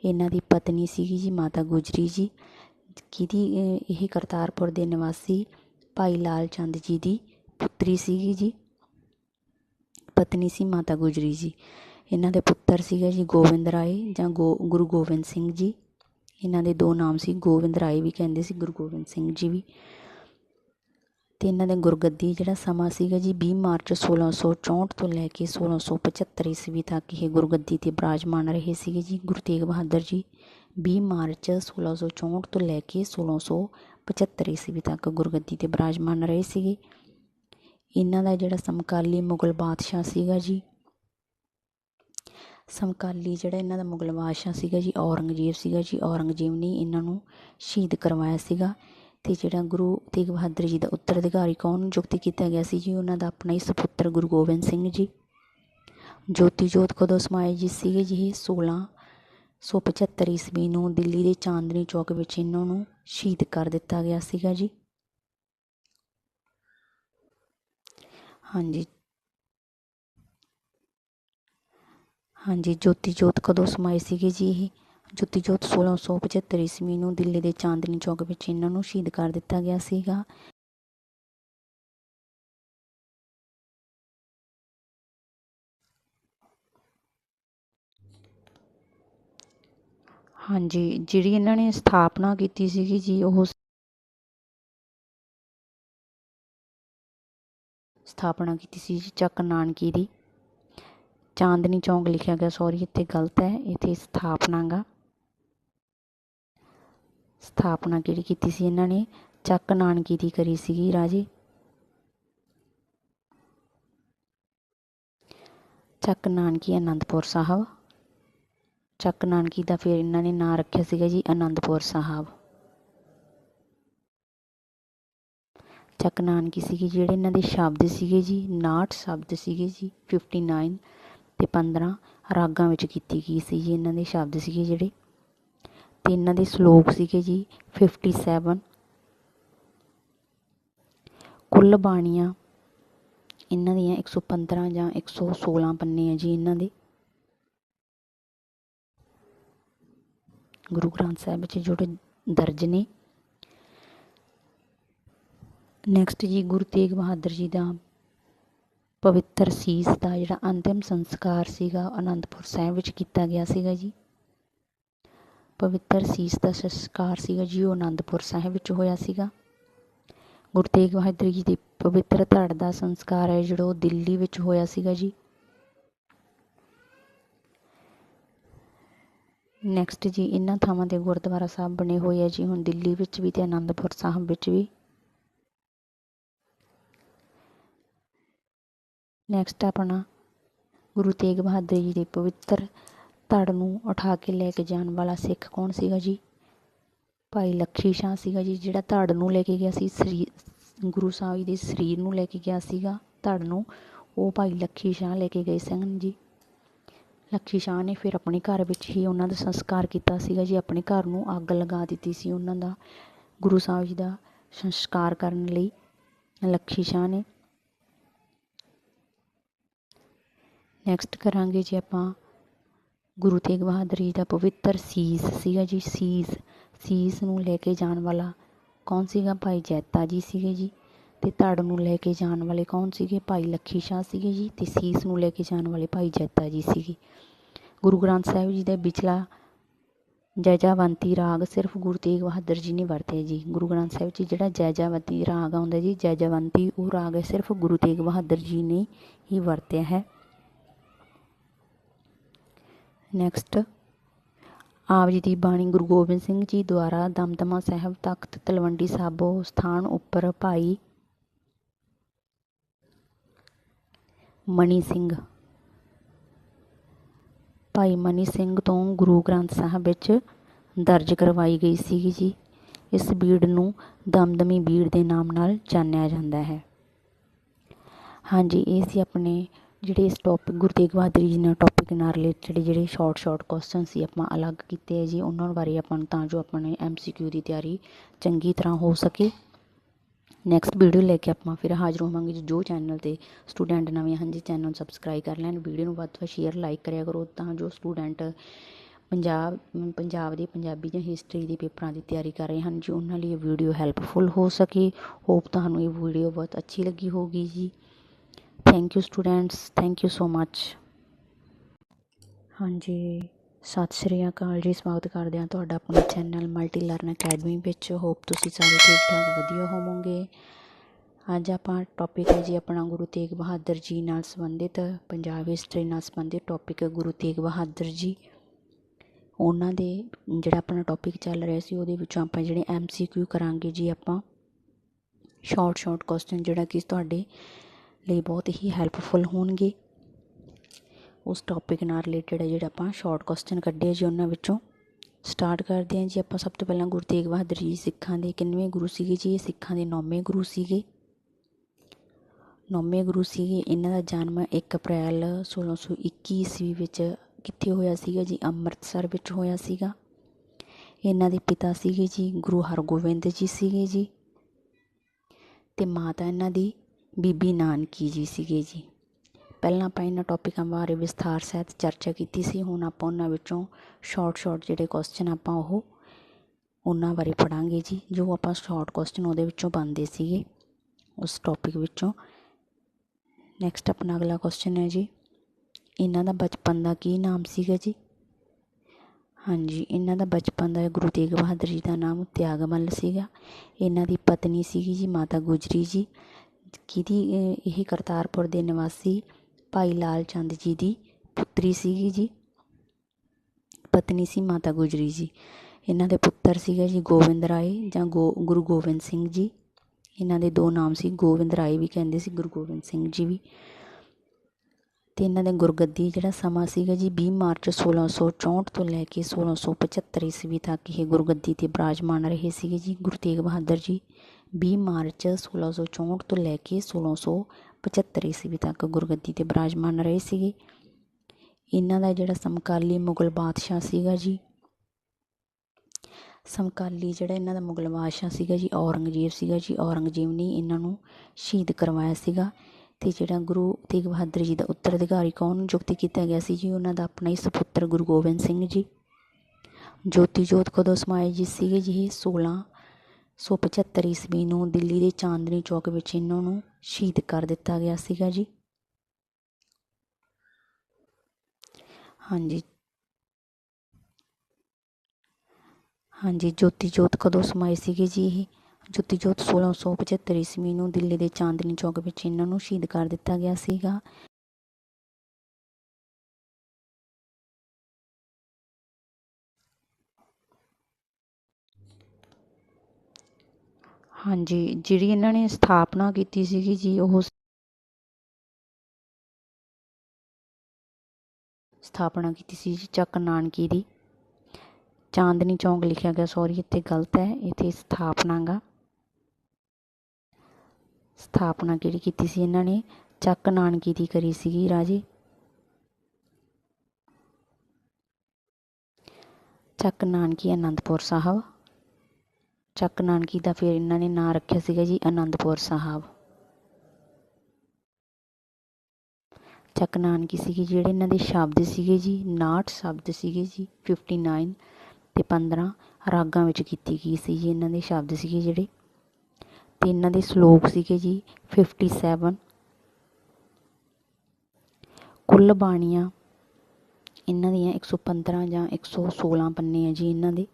ਇਹਨਾਂ ਦੀ ਪਤਨੀ ਸੀਗੀ ਜੀ, ਮਾਤਾ ਗੁਜਰੀ ਜੀ, ਕਿਹਦੀ, ਇਹ ਕਰਤਾਰਪੁਰ ਦੇ ਨਿਵਾਸੀ ਭਾਈ ਲਾਲ ਚੰਦ ਜੀ ਦੀ ਪੁੱਤਰੀ ਸੀਗੀ ਜੀ। ਪਤਨੀ ਸੀ ਮਾਤਾ ਗੁਜਰੀ ਜੀ। ਇਹਨਾਂ ਦੇ ਪੁੱਤਰ ਸੀਗਾ ਜੀ ਗੋਬਿੰਦ ਰਾਏ ਜਾਂ ਗੋ, ਗੁਰੂ ਗੋਬਿੰਦ ਸਿੰਘ ਜੀ। ਇਹਨਾਂ ਦੇ ਦੋ ਨਾਮ ਸੀ ਗੋਬਿੰਦ ਰਾਏ ਵੀ ਕਹਿੰਦੇ ਸੀ, ਗੁਰੂ ਗੋਬਿੰਦ ਸਿੰਘ ਜੀ ਵੀ। ਤੇ ਇਹਨਾਂ ਦੇ ਗੁਰਗੱਦੀ ਜਿਹੜਾ ਸਮਾਂ ਸੀਗਾ ਜੀ 20 ਮਾਰਚ 1664 ਤੋਂ ਲੈ ਕੇ 1675 ਈਸਵੀ ਤੱਕ ਇਹ ਗੁਰਗੱਦੀ ਤੇ ਬਿਰਾਜਮਾਨ ਰਹੇ ਸੀਗੇ ਜੀ। ਗੁਰੂ ਤੇਗ ਬਹਾਦਰ ਜੀ 20 ਮਾਰਚ 1664 ਤੋਂ ਲੈ ਕੇ 1675 ਈਸਵੀ ਤੱਕ ਗੁਰਗੱਦੀ ਤੇ ਬਿਰਾਜਮਾਨ ਰਹੇ ਸੀਗੇ। ਇਹਨਾਂ ਦਾ ਜਿਹੜਾ ਸਮਕਾਲੀ ਮੁਗਲ ਬਾਦਸ਼ਾਹ ਸੀਗਾ ਜੀ, ਸਮਕਾਲੀ ਜਿਹੜਾ ਇਹਨਾਂ ਦਾ ਮੁਗਲ ਬਾਦਸ਼ਾਹ ਸੀਗਾ ਜੀ, ਔਰੰਗਜ਼ੇਬ ਸੀਗਾ ਜੀ। ਔਰੰਗਜ਼ੇਬ ਨੇ ਇਹਨਾਂ ਨੂੰ ਸ਼ਹੀਦ ਕਰਵਾਇਆ ਸੀਗਾ ਤੇ ਜਿਹੜਾ ਗੁਰੂ ਤੇਗ ਬਹਾਦਰ ਜੀ ਦਾ ਉੱਤਰਾਧਿਕਾਰੀ ਕੌਣ ਨਿਯੁਕਤ ਕੀਤਾ ਗਿਆ ਸੀ ਜੀ, ਉਹਨਾਂ ਦਾ ਆਪਣਾ ਹੀ ਸੁਪੁੱਤਰ ਗੁਰੂ ਗੋਬਿੰਦ ਸਿੰਘ ਜੀ। ਜੋਤੀ ਜੋਤ ਕਦੋਂ ਸਮਾਏ ਜੀ ਸੀਗੇ ਜੀ ਸੌ 1675 ਈਸਵੀ ਨੂੰ ਦਿੱਲੀ ਦੇ ਚਾਂਦਨੀ ਚੌਕ ਵਿੱਚ ਇਹਨਾਂ ਨੂੰ ਸ਼ਹੀਦ ਕਰ ਦਿੱਤਾ ਗਿਆ ਸੀਗਾ ਜੀ। ਹਾਂਜੀ। ਹਾਂਜੀ, ਜੋਤੀ ਜੋਤ ਕਦੋਂ ਸਮਾਏ ਸੀਗੇ ਜੀ ਇਹ? ਜੋਤੀ ਜੋਤ 1675 ਈਸਵੀ ਨੂੰ ਦਿੱਲੀ ਦੇ ਚਾਂਦਨੀ ਚੌਕ ਵਿੱਚ ਇਹਨਾਂ ਨੂੰ ਸ਼ਹੀਦ ਕਰ ਦਿੱਤਾ ਗਿਆ ਸੀਗਾ। ਹਾਂਜੀ, ਜਿਹੜੀ ਇਹਨਾਂ ਨੇ ਸਥਾਪਨਾ ਕੀਤੀ ਸੀਗੀ ਜੀ, ਉਹ ਸਥਾਪਨਾ ਕੀਤੀ ਸੀ ਜੀ ਚੱਕ ਨਾਨਕੀ ਦੀ। ਚਾਂਦਨੀ ਚੌਂਕ ਲਿਖਿਆ ਗਿਆ ਸੌਰੀ ਇੱਥੇ ਗਲਤ ਹੈ, ਇੱਥੇ ਸਥਾਪਨਾ ਗਾ। ਸਥਾਪਨਾ ਕਿਹੜੀ ਕੀਤੀ ਸੀ ਇਹਨਾਂ ਨੇ? ਚੱਕ ਨਾਨਕੀ ਦੀ ਕਰੀ ਸੀਗੀ ਰਾਜੇ। ਚੱਕ ਨਾਨਕੀ ਅਨੰਦਪੁਰ ਸਾਹਿਬ। ਚੱਕ ਨਾਨਕੀ ਦਾ ਫਿਰ ਇਹਨਾਂ ਨੇ ਨਾਂ ਰੱਖਿਆ ਸੀਗਾ ਜੀ ਆਨੰਦਪੁਰ ਸਾਹਿਬ। ਚੱਕ ਨਾਨਕੀ ਸੀਗੇ ਜਿਹੜੇ ਇਹਨਾਂ ਦੇ ਸ਼ਬਦ ਸੀਗੇ ਜੀ 59 ਸ਼ਬਦ ਸੀਗੇ ਜੀ 59 ਤੇ 15 ਰਾਗਾਂ ਵਿੱਚ ਕੀਤੀ ਗਈ ਸੀ ਜੀ ਇਹਨਾਂ ਦੇ ਸ਼ਬਦ ਸੀਗੇ ਜਿਹੜੇ। ਤੇ ਇਹਨਾਂ ਦੇ ਸ਼ਲੋਕ ਸੀਗੇ ਜੀ 57 ਕੁੱਲ ਬਾਣੀਆਂ ਇਹਨਾਂ ਦੀਆਂ 115 ਜਾਂ 116 ਪੰਨੇ ਆ ਜੀ ਇਹਨਾਂ ਦੇ। ਗੁਰੂ ਗ੍ਰੰਥ ਸਾਹਿਬ ਵਿੱਚ ਜਿਹੜੇ ਦਰਜ ਨੇ। ਨੈਕਸਟ ਜੀ ਗੁਰੂ ਤੇਗ ਬਹਾਦਰ ਜੀ ਦਾ ਪਵਿੱਤਰ ਸੀਸ ਦਾ ਜਿਹੜਾ ਅੰਤਿਮ ਸੰਸਕਾਰ ਸੀਗਾ, ਅਨੰਦਪੁਰ ਸਾਹਿਬ ਵਿੱਚ ਕੀਤਾ ਗਿਆ ਸੀਗਾ ਜੀ। ਪਵਿੱਤਰ ਸੀਸ ਦਾ ਸੰਸਕਾਰ ਸੀਗਾ ਜੀ, ਉਹ ਅਨੰਦਪੁਰ ਸਾਹਿਬ ਵਿੱਚ ਹੋਇਆ ਸੀਗਾ। ਗੁਰੂ ਤੇਗ ਬਹਾਦਰ ਜੀ ਦੀ ਪਵਿੱਤਰ ਧੜ ਦਾ ਸੰਸਕਾਰ ਹੈ ਜਿਹੜਾ ਉਹ ਦਿੱਲੀ ਵਿੱਚ ਹੋਇਆ ਸੀਗਾ ਜੀ। ਨੈਕਸਟ ਜੀ, ਇਹਨਾਂ ਥਾਵਾਂ ਤੇ ਗੁਰਦੁਆਰਾ ਸਾਹਿਬ ਬਣੇ ਹੋਏ ਆ ਜੀ, ਹੁਣ ਦਿੱਲੀ ਵਿੱਚ ਵੀ ਤੇ ਆਨੰਦਪੁਰ ਸਾਹਿਬ ਵਿੱਚ ਵੀ। ਨੈਕਸਟ ਆਪਣਾ ਗੁਰੂ ਤੇਗ ਬਹਾਦਰ ਜੀ ਦੇ ਪਵਿੱਤਰ ਧੜ ਨੂੰ ਉਠਾ ਕੇ ਲੈ ਕੇ ਜਾਣ ਵਾਲਾ ਸਿੱਖ ਕੌਣ ਸੀਗਾ ਜੀ? ਭਾਈ ਲੱਖੀ ਸ਼ਾਹ ਸੀਗਾ ਜੀ, ਜਿਹੜਾ ਧੜ ਨੂੰ ਲੈ ਕੇ ਗਿਆ ਸੀ, ਸਰੀ ਗੁਰੂ ਸਾਹਿਬ ਜੀ ਦੇ ਸਰੀਰ ਨੂੰ ਲੈ ਕੇ ਗਿਆ ਸੀਗਾ ਧੜ ਨੂੰ, ਉਹ ਭਾਈ ਲੱਖੀ ਸ਼ਾਹ ਲੈ ਕੇ ਗਏ ਸਨ ਜੀ। ਲੱਖੀ ਸ਼ਾਹ ਨੇ ਫਿਰ ਆਪਣੇ ਘਰ ਵਿੱਚ ਹੀ ਉਹਨਾਂ ਦਾ ਸੰਸਕਾਰ ਕੀਤਾ ਸੀਗਾ ਜੀ। ਆਪਣੇ ਘਰ ਨੂੰ ਅੱਗ ਲਗਾ ਦਿੱਤੀ ਸੀ ਉਹਨਾਂ ਦਾ, ਗੁਰੂ ਸਾਹਿਬ ਜੀ ਦਾ ਸੰਸਕਾਰ ਕਰਨ ਲਈ। ਲੱਖੀ ਸ਼ਾਹ ਨੇ ਨੈਕਸਟ ਕਰਾਂਗੇ ਜੀ ਆਪਾਂ ਗੁਰੂ ਤੇਗ ਬਹਾਦਰ ਜੀ ਦਾ ਪਵਿੱਤਰ ਸੀਸ ਸੀਗਾ ਜੀ। ਸੀਸ ਸੀਸ ਨੂੰ ਲੈ ਕੇ ਜਾਣ ਵਾਲਾ ਕੌਣ ਸੀਗਾ? ਭਾਈ ਜੈਤਾ ਜੀ ਸੀਗੇ ਜੀ। ਅਤੇ ਧੜ ਨੂੰ ਲੈ ਕੇ ਜਾਣ ਵਾਲੇ ਕੌਣ ਸੀਗੇ? ਭਾਈ ਲੱਖੀ ਸ਼ਾਹ ਸੀਗੇ ਜੀ ਅਤੇ ਸੀਸ ਨੂੰ ਲੈ ਕੇ ਜਾਣ ਵਾਲੇ ਭਾਈ ਜੈਤਾ ਜੀ ਸੀਗੇ। ਗੁਰੂ ਗ੍ਰੰਥ ਸਾਹਿਬ ਜੀ ਦਾ ਵਿਚਲਾ ਜੈਜਾਵੰਤੀ ਰਾਗ ਸਿਰਫ ਗੁਰੂ ਤੇਗ ਬਹਾਦਰ ਜੀ ਨੇ ਵਰਤਿਆ ਜੀ। ਗੁਰੂ ਗ੍ਰੰਥ ਸਾਹਿਬ 'ਚ ਜਿਹੜਾ ਜੈਜਾਵੰਤੀ ਰਾਗ ਆਉਂਦਾ ਜੀ, ਜੈਜਾਵੰਤੀ ਉਹ ਰਾਗ ਹੈ ਸਿਰਫ ਗੁਰੂ ਤੇਗ ਬਹਾਦਰ ਜੀ ਨੇ ਹੀ ਵਰਤਿਆ ਹੈ। ਨੈਕਸਟ ਆਪ ਜੀ ਦੀ ਬਾਣੀ ਗੁਰੂ ਗੋਬਿੰਦ ਸਿੰਘ ਜੀ ਦੁਆਰਾ ਦਮਦਮਾ ਸਾਹਿਬ ਤਖਤ ਤਲਵੰਡੀ ਸਾਬੋ ਸਥਾਨ ਉੱਪਰ ਭਾਈ ਮਨੀ ਸਿੰਘ। ਭਾਈ ਮਨੀ ਸਿੰਘ ਤੋਂ ਗੁਰੂ ਗ੍ਰੰਥ ਸਾਹਿਬ ਵਿੱਚ ਦਰਜ ਕਰਵਾਈ ਗਈ ਸੀਗੀ ਜੀ। ਇਸ ਬੀੜ ਨੂੰ ਦਮਦਮੀ ਬੀੜ ਦੇ ਨਾਮ ਨਾਲ ਜਾਣਿਆ ਜਾਂਦਾ ਹੈ। ਹਾਂਜੀ ਇਹ ਸੀ ਆਪਣੇ ਜਿਹੜੇ ਇਸ ਟੌਪਿਕ ਗੁਰੂ ਤੇਗ ਬਹਾਦਰ ਜੀ ਨਾਲ ਟੌਪਿਕ ਨਾਲ ਰਿਲੇਟਡ ਜਿਹੜੇ ਸ਼ਾਰਟ ਸ਼ਾਰਟ ਕੁਐਸਚਨ ਸੀ, ਆਪਾਂ ਅਲੱਗ ਕੀਤੇ ਆ ਜੀ। ਉਹਨਾਂ ਬਾਰੇ ਆਪਾਂ ਤਾਂ ਜੋ ਆਪਣੇ ਐਮਸੀਕਿਊ ਦੀ ਤਿਆਰੀ ਚੰਗੀ ਤਰ੍ਹਾਂ ਹੋ ਸਕੇ। ਨੈਕਸਟ ਵੀਡੀਓ ਲੈ ਕੇ ਆਪਾਂ ਫਿਰ ਹਾਜ਼ਰ ਹੋਵਾਂਗੇ ਜੋ ਚੈਨਲ ਤੇ ਸਟੂਡੈਂਟ ਨਵੇਂ ਹਨ ਜੀ ਚੈਨਲ ਸਬਸਕ੍ਰਾਈਬ ਕਰ ਲੈਣ। ਵੀਡੀਓ ਨੂੰ ਵੱਧ ਤੋਂ ਵੱਧ ਸ਼ੇਅਰ ਲਾਈਕ ਕਰਿਆ ਕਰੋ ਤਾਂ ਜੋ ਸਟੂਡੈਂਟ ਪੰਜਾਬ ਪੰਜਾਬ ਦੇ ਪੰਜਾਬੀ ਜਾਂ ਹਿਸਟਰੀ ਦੇ ਪੇਪਰਾਂ ਦੀ ਤਿਆਰੀ ਕਰ ਰਹੇ ਹਨ ਜੀ। ਉਹਨਾਂ ਲਈ ਇਹ ਵੀਡੀਓ ਹੈਲਪਫੁਲ ਹੋ ਸਕੇ। ਹੋਪ ਤੁਹਾਨੂੰ ਇਹ ਵੀਡੀਓ ਬਹੁਤ ਅੱਛੀ ਲੱਗੀ ਹੋਗੀ ਜੀ। Thank you students thank you so much ਹਾਂਜੀ। ਸਤਿ ਸ਼੍ਰੀ ਅਕਾਲ ਜੀ, ਸਵਾਗਤ ਕਰਦੇ ਹਾਂ ਤੁਹਾਡਾ ਆਪਣੇ ਚੈਨਲ ਮਲਟੀ ਲਰਨ ਅਕੈਡਮੀ ਵਿੱਚ। ਹੋਪ ਤੁਸੀਂ ਸਾਰੇ ਠੀਕ ਠਾਕ, ਵਧੀਆ ਹੋਵੋਗੇ। ਅੱਜ ਆਪਾਂ ਟੌਪਿਕ ਹੈ ਜੀ ਆਪਣਾ ਗੁਰੂ ਤੇਗ ਬਹਾਦਰ ਜੀ ਨਾਲ ਸੰਬੰਧਿਤ, ਪੰਜਾਬ ਹਿਸਟਰੀ ਨਾਲ ਸੰਬੰਧਿਤ ਟੌਪਿਕ ਗੁਰੂ ਤੇਗ ਬਹਾਦਰ ਜੀ। ਉਹਨਾਂ ਦੇ ਜਿਹੜਾ ਆਪਣਾ ਟੌਪਿਕ ਚੱਲ ਰਿਹਾ ਸੀ, ਉਹਦੇ ਵਿੱਚੋਂ ਆਪਾਂ ਜਿਹੜੇ ਐਮਸੀਕਿਊ ਕਰਾਂਗੇ ਜੀ ਆਪਾਂ। ਸ਼ਾਰਟ ਸ਼ਾਰਟ ਕੁਐਸਚਨ ਜਿਹੜਾ ਕਿ ਤੁਹਾਡੇ ਲਈ ਬਹੁਤ ਹੀ ਹੈਲਪਫੁਲ ਹੋਣਗੇ। ਉਸ ਟੌਪਿਕ ਨਾਲ ਰਿਲੇਟਡ ਹੈ ਜਿਹੜਾ ਆਪਾਂ ਸ਼ਾਰਟ ਕੁਐਸਚਨ ਕੱਢੇ ਜੀ ਉਹਨਾਂ ਵਿੱਚੋਂ। ਸਟਾਰਟ ਕਰਦੇ ਹਾਂ ਜੀ, ਆਪਾਂ ਸਭ ਤੋਂ ਪਹਿਲਾਂ ਗੁਰੂ ਤੇਗ ਬਹਾਦਰ ਜੀ ਸਿੱਖਾਂ ਦੇ ਕਿੰਨਵੇਂ ਗੁਰੂ ਸੀਗੇ ਜੀ? ਇਹ ਸਿੱਖਾਂ ਦੇ ਨੌਵੇਂ ਗੁਰੂ ਸੀਗੇ। ਨੌਵੇਂ ਗੁਰੂ ਸੀਗੇ, ਇਹਨਾਂ ਦਾ ਜਨਮ 1 ਅਪ੍ਰੈਲ 1621 ਈਸਵੀ ਵਿੱਚ ਕਿੱਥੇ ਹੋਇਆ ਸੀਗਾ ਜੀ? ਅੰਮ੍ਰਿਤਸਰ ਵਿੱਚ ਹੋਇਆ ਸੀਗਾ। ਇਹਨਾਂ ਦੇ ਪਿਤਾ ਸੀਗੇ ਜੀ, ਗੁਰੂ ਹਰਗੋਬਿੰਦ ਜੀ ਸੀਗੇ ਜੀ। ਤੇ ਮਾਤਾ ਇਹਨਾਂ ਦੀ ਬੀਬੀ ਨਾਨਕੀ ਜੀ ਸੀਗੇ ਜੀ। ਪਹਿਲਾਂ ਆਪਾਂ ਇਹਨਾਂ ਟੋਪਿਕਾਂ ਬਾਰੇ ਵਿਸਥਾਰ ਸਹਿਤ ਚਰਚਾ ਕੀਤੀ ਸੀ, ਹੁਣ ਆਪਾਂ ਉਹਨਾਂ ਵਿੱਚੋਂ ਸ਼ੋਰਟ ਸ਼ੋਰਟ ਜਿਹੜੇ ਕੁਐਸਚਨ ਆਪਾਂ ਉਹ ਉਹਨਾਂ ਬਾਰੇ ਪੜਾਂਗੇ ਜੀ, ਜੋ ਆਪਾਂ ਸ਼ਾਰਟ ਕੁਐਸਚਨ ਉਹਦੇ ਵਿੱਚੋਂ ਬਣਦੇ ਸੀਗੇ ਉਸ ਟੌਪਿਕ ਵਿੱਚੋਂ। ਨੈਕਸਟ ਆਪਣਾ ਅਗਲਾ ਕੁਐਸਚਨ ਹੈ ਜੀ, ਇਹਨਾਂ ਦਾ ਬਚਪਨ ਦਾ ਕੀ ਨਾਮ ਸੀਗਾ ਜੀ? ਹਾਂਜੀ, ਇਹਨਾਂ ਦਾ ਬਚਪਨ ਦਾ ਗੁਰੂ ਤੇਗ ਬਹਾਦਰ ਜੀ ਦਾ ਨਾਮ ਤਿਆਗਮੱਲ ਸੀਗਾ। ਇਹਨਾਂ ਦੀ ਪਤਨੀ ਸੀਗੀ ਜੀ, ਮਾਤਾ ਗੁਜਰੀ ਜੀ, ਕਿਹਦੀ, ਇਹ ਕਰਤਾਰਪੁਰ ਦੇ ਨਿਵਾਸੀ ਭਾਈ ਲਾਲ ਚੰਦ ਜੀ ਦੀ ਪੁੱਤਰੀ ਸੀਗੀ ਜੀ। ਪਤਨੀ ਸੀ ਮਾਤਾ ਗੁਜਰੀ ਜੀ। ਇਹਨਾਂ ਦੇ ਪੁੱਤਰ ਸੀਗਾ ਜੀ ਗੋਬਿੰਦ ਰਾਏ ਜਾਂ ਗੋ, ਗੁਰੂ ਗੋਬਿੰਦ ਸਿੰਘ ਜੀ। ਇਹਨਾਂ ਦੇ ਦੋ ਨਾਮ ਸੀ ਗੋਬਿੰਦ ਰਾਏ ਵੀ ਕਹਿੰਦੇ ਸੀ, ਗੁਰੂ ਗੋਬਿੰਦ ਸਿੰਘ ਜੀ ਵੀ। ਤੇ ਇਹਨਾਂ ਦੇ ਗੁਰਗੱਦੀ ਜਿਹੜਾ ਸਮਾਂ ਸੀਗਾ ਜੀ 20 ਮਾਰਚ 1664 ਤੋਂ ਲੈ ਕੇ 1675 ਈਸਵੀ ਤੱਕ ਇਹ ਗੁਰਗੱਦੀ ਤੇ ਬਿਰਾਜਮਾਨ ਰਹੇ ਸੀਗੇ ਜੀ। ਗੁਰੂ ਤੇਗ ਬਹਾਦਰ ਜੀ 20 ਮਾਰਚ 1664 ਤੋਂ ਲੈ ਕੇ 1675 ਈਸਵੀ ਤੱਕ ਗੁਰਗੱਦੀ ਤੇ ਬਿਰਾਜਮਾਨ ਰਹੇ ਸੀਗੇ। ਇਹਨਾਂ ਦਾ ਜਿਹੜਾ ਸਮਕਾਲੀ ਮੁਗਲ ਬਾਦਸ਼ਾਹ ਸੀਗਾ ਜੀ, ਸਮਕਾਲੀ ਜਿਹੜਾ ਇਹਨਾਂ ਦਾ ਮੁਗਲ ਬਾਦਸ਼ਾਹ ਸੀਗਾ ਜੀ, ਔਰੰਗਜ਼ੇਬ ਸੀਗਾ ਜੀ। ਔਰੰਗਜ਼ੇਬ ਨੇ ਇਹਨਾਂ ਨੂੰ ਸ਼ਹੀਦ ਕਰਵਾਇਆ ਸੀਗਾ ਤੇ ਜਿਹੜਾ ਗੁਰੂ ਤੇਗ ਬਹਾਦਰ ਜੀ ਦਾ ਉੱਤਰਾਧਿਕਾਰੀ ਕੌਣ ਨਿਯੁਕਤ ਕੀਤਾ ਗਿਆ ਸੀ ਜੀ, ਉਹਨਾਂ ਦਾ ਆਪਣਾ ਹੀ ਸੁਪੁੱਤਰ ਗੁਰੂ ਗੋਬਿੰਦ ਸਿੰਘ ਜੀ। ਜੋਤੀ ਜੋਤ ਕਦੋਂ ਸਮਾਏ ਜੀ ਸੀਗੇ ਜੀ ਸੌ 1675 ਈਸਵੀ ਨੂੰ ਦਿੱਲੀ ਦੇ ਚਾਂਦਨੀ ਚੌਕ ਵਿੱਚ ਇਹਨਾਂ ਨੂੰ ਸ਼ਹੀਦ ਕਰ ਦਿੱਤਾ ਗਿਆ ਸੀਗਾ ਜੀ। ਹਾਂਜੀ। ਹਾਂਜੀ ਜੋਤੀ ਜੋਤ ਕਦੋਂ ਸਮਾਏ ਸੀਗੇ ਜੀ ਇਹ? ਜੋਤੀ ਜੋਤ 1675 ਈਸਵੀ ਨੂੰ ਦਿੱਲੀ ਦੇ ਚਾਂਦਨੀ ਚੌਕ ਵਿੱਚ ਇਹਨਾਂ ਨੂੰ ਸ਼ਹੀਦ ਕਰ ਦਿੱਤਾ ਗਿਆ ਸੀਗਾ। ਹਾਂਜੀ, ਜਿਹੜੀ ਇਹਨਾਂ ਨੇ ਸਥਾਪਨਾ ਕੀਤੀ ਸੀਗੀ ਜੀ, ਉਹ ਸਥਾਪਨਾ ਕੀਤੀ ਸੀ ਜੀ ਚੱਕ ਨਾਨਕੀ ਦੀ। ਚਾਂਦਨੀ ਚੌਂਕ ਲਿਖਿਆ ਗਿਆ ਸੌਰੀ ਇੱਥੇ ਗਲਤ ਹੈ, ਇੱਥੇ ਸਥਾਪਨਾ ਗਾ। ਸਥਾਪਨਾ ਕਿਹੜੀ ਕੀਤੀ ਸੀ ਇਹਨਾਂ ਨੇ? ਚੱਕ ਨਾਨਕੀ ਦੀ ਕਰੀ ਸੀਗੀ ਰਾਜੇ। ਚੱਕ ਨਾਨਕੀ ਅਨੰਦਪੁਰ ਸਾਹਿਬ। ਚੱਕ ਨਾਨਕੀ ਦਾ ਫਿਰ ਇਹਨਾਂ ਨੇ ਨਾਂ ਰੱਖਿਆ ਸੀਗਾ ਜੀ ਆਨੰਦਪੁਰ ਸਾਹਿਬ। ਚੱਕ ਨਾਨਕੀ ਸੀਗੇ ਜਿਹੜੇ ਇਹਨਾਂ ਦੇ ਸ਼ਬਦ ਸੀਗੇ ਜੀ 59 ਸ਼ਬਦ ਸੀਗੇ ਜੀ 59 ਤੇ 15 ਰਾਗਾਂ ਵਿੱਚ ਕੀਤੀ ਗਈ ਸੀ ਜੀ ਇਹਨਾਂ ਦੇ ਸ਼ਬਦ ਸੀਗੇ ਜਿਹੜੇ। ਤੇ ਇਹਨਾਂ ਦੇ ਸ਼ਲੋਕ ਸੀਗੇ ਜੀ 57 ਕੁੱਲ ਬਾਣੀਆਂ ਇਹਨਾਂ ਦੀਆਂ 115 ਜਾਂ 116 ਪੰਨੇ ਆ ਜੀ ਇਹਨਾਂ ਦੇ।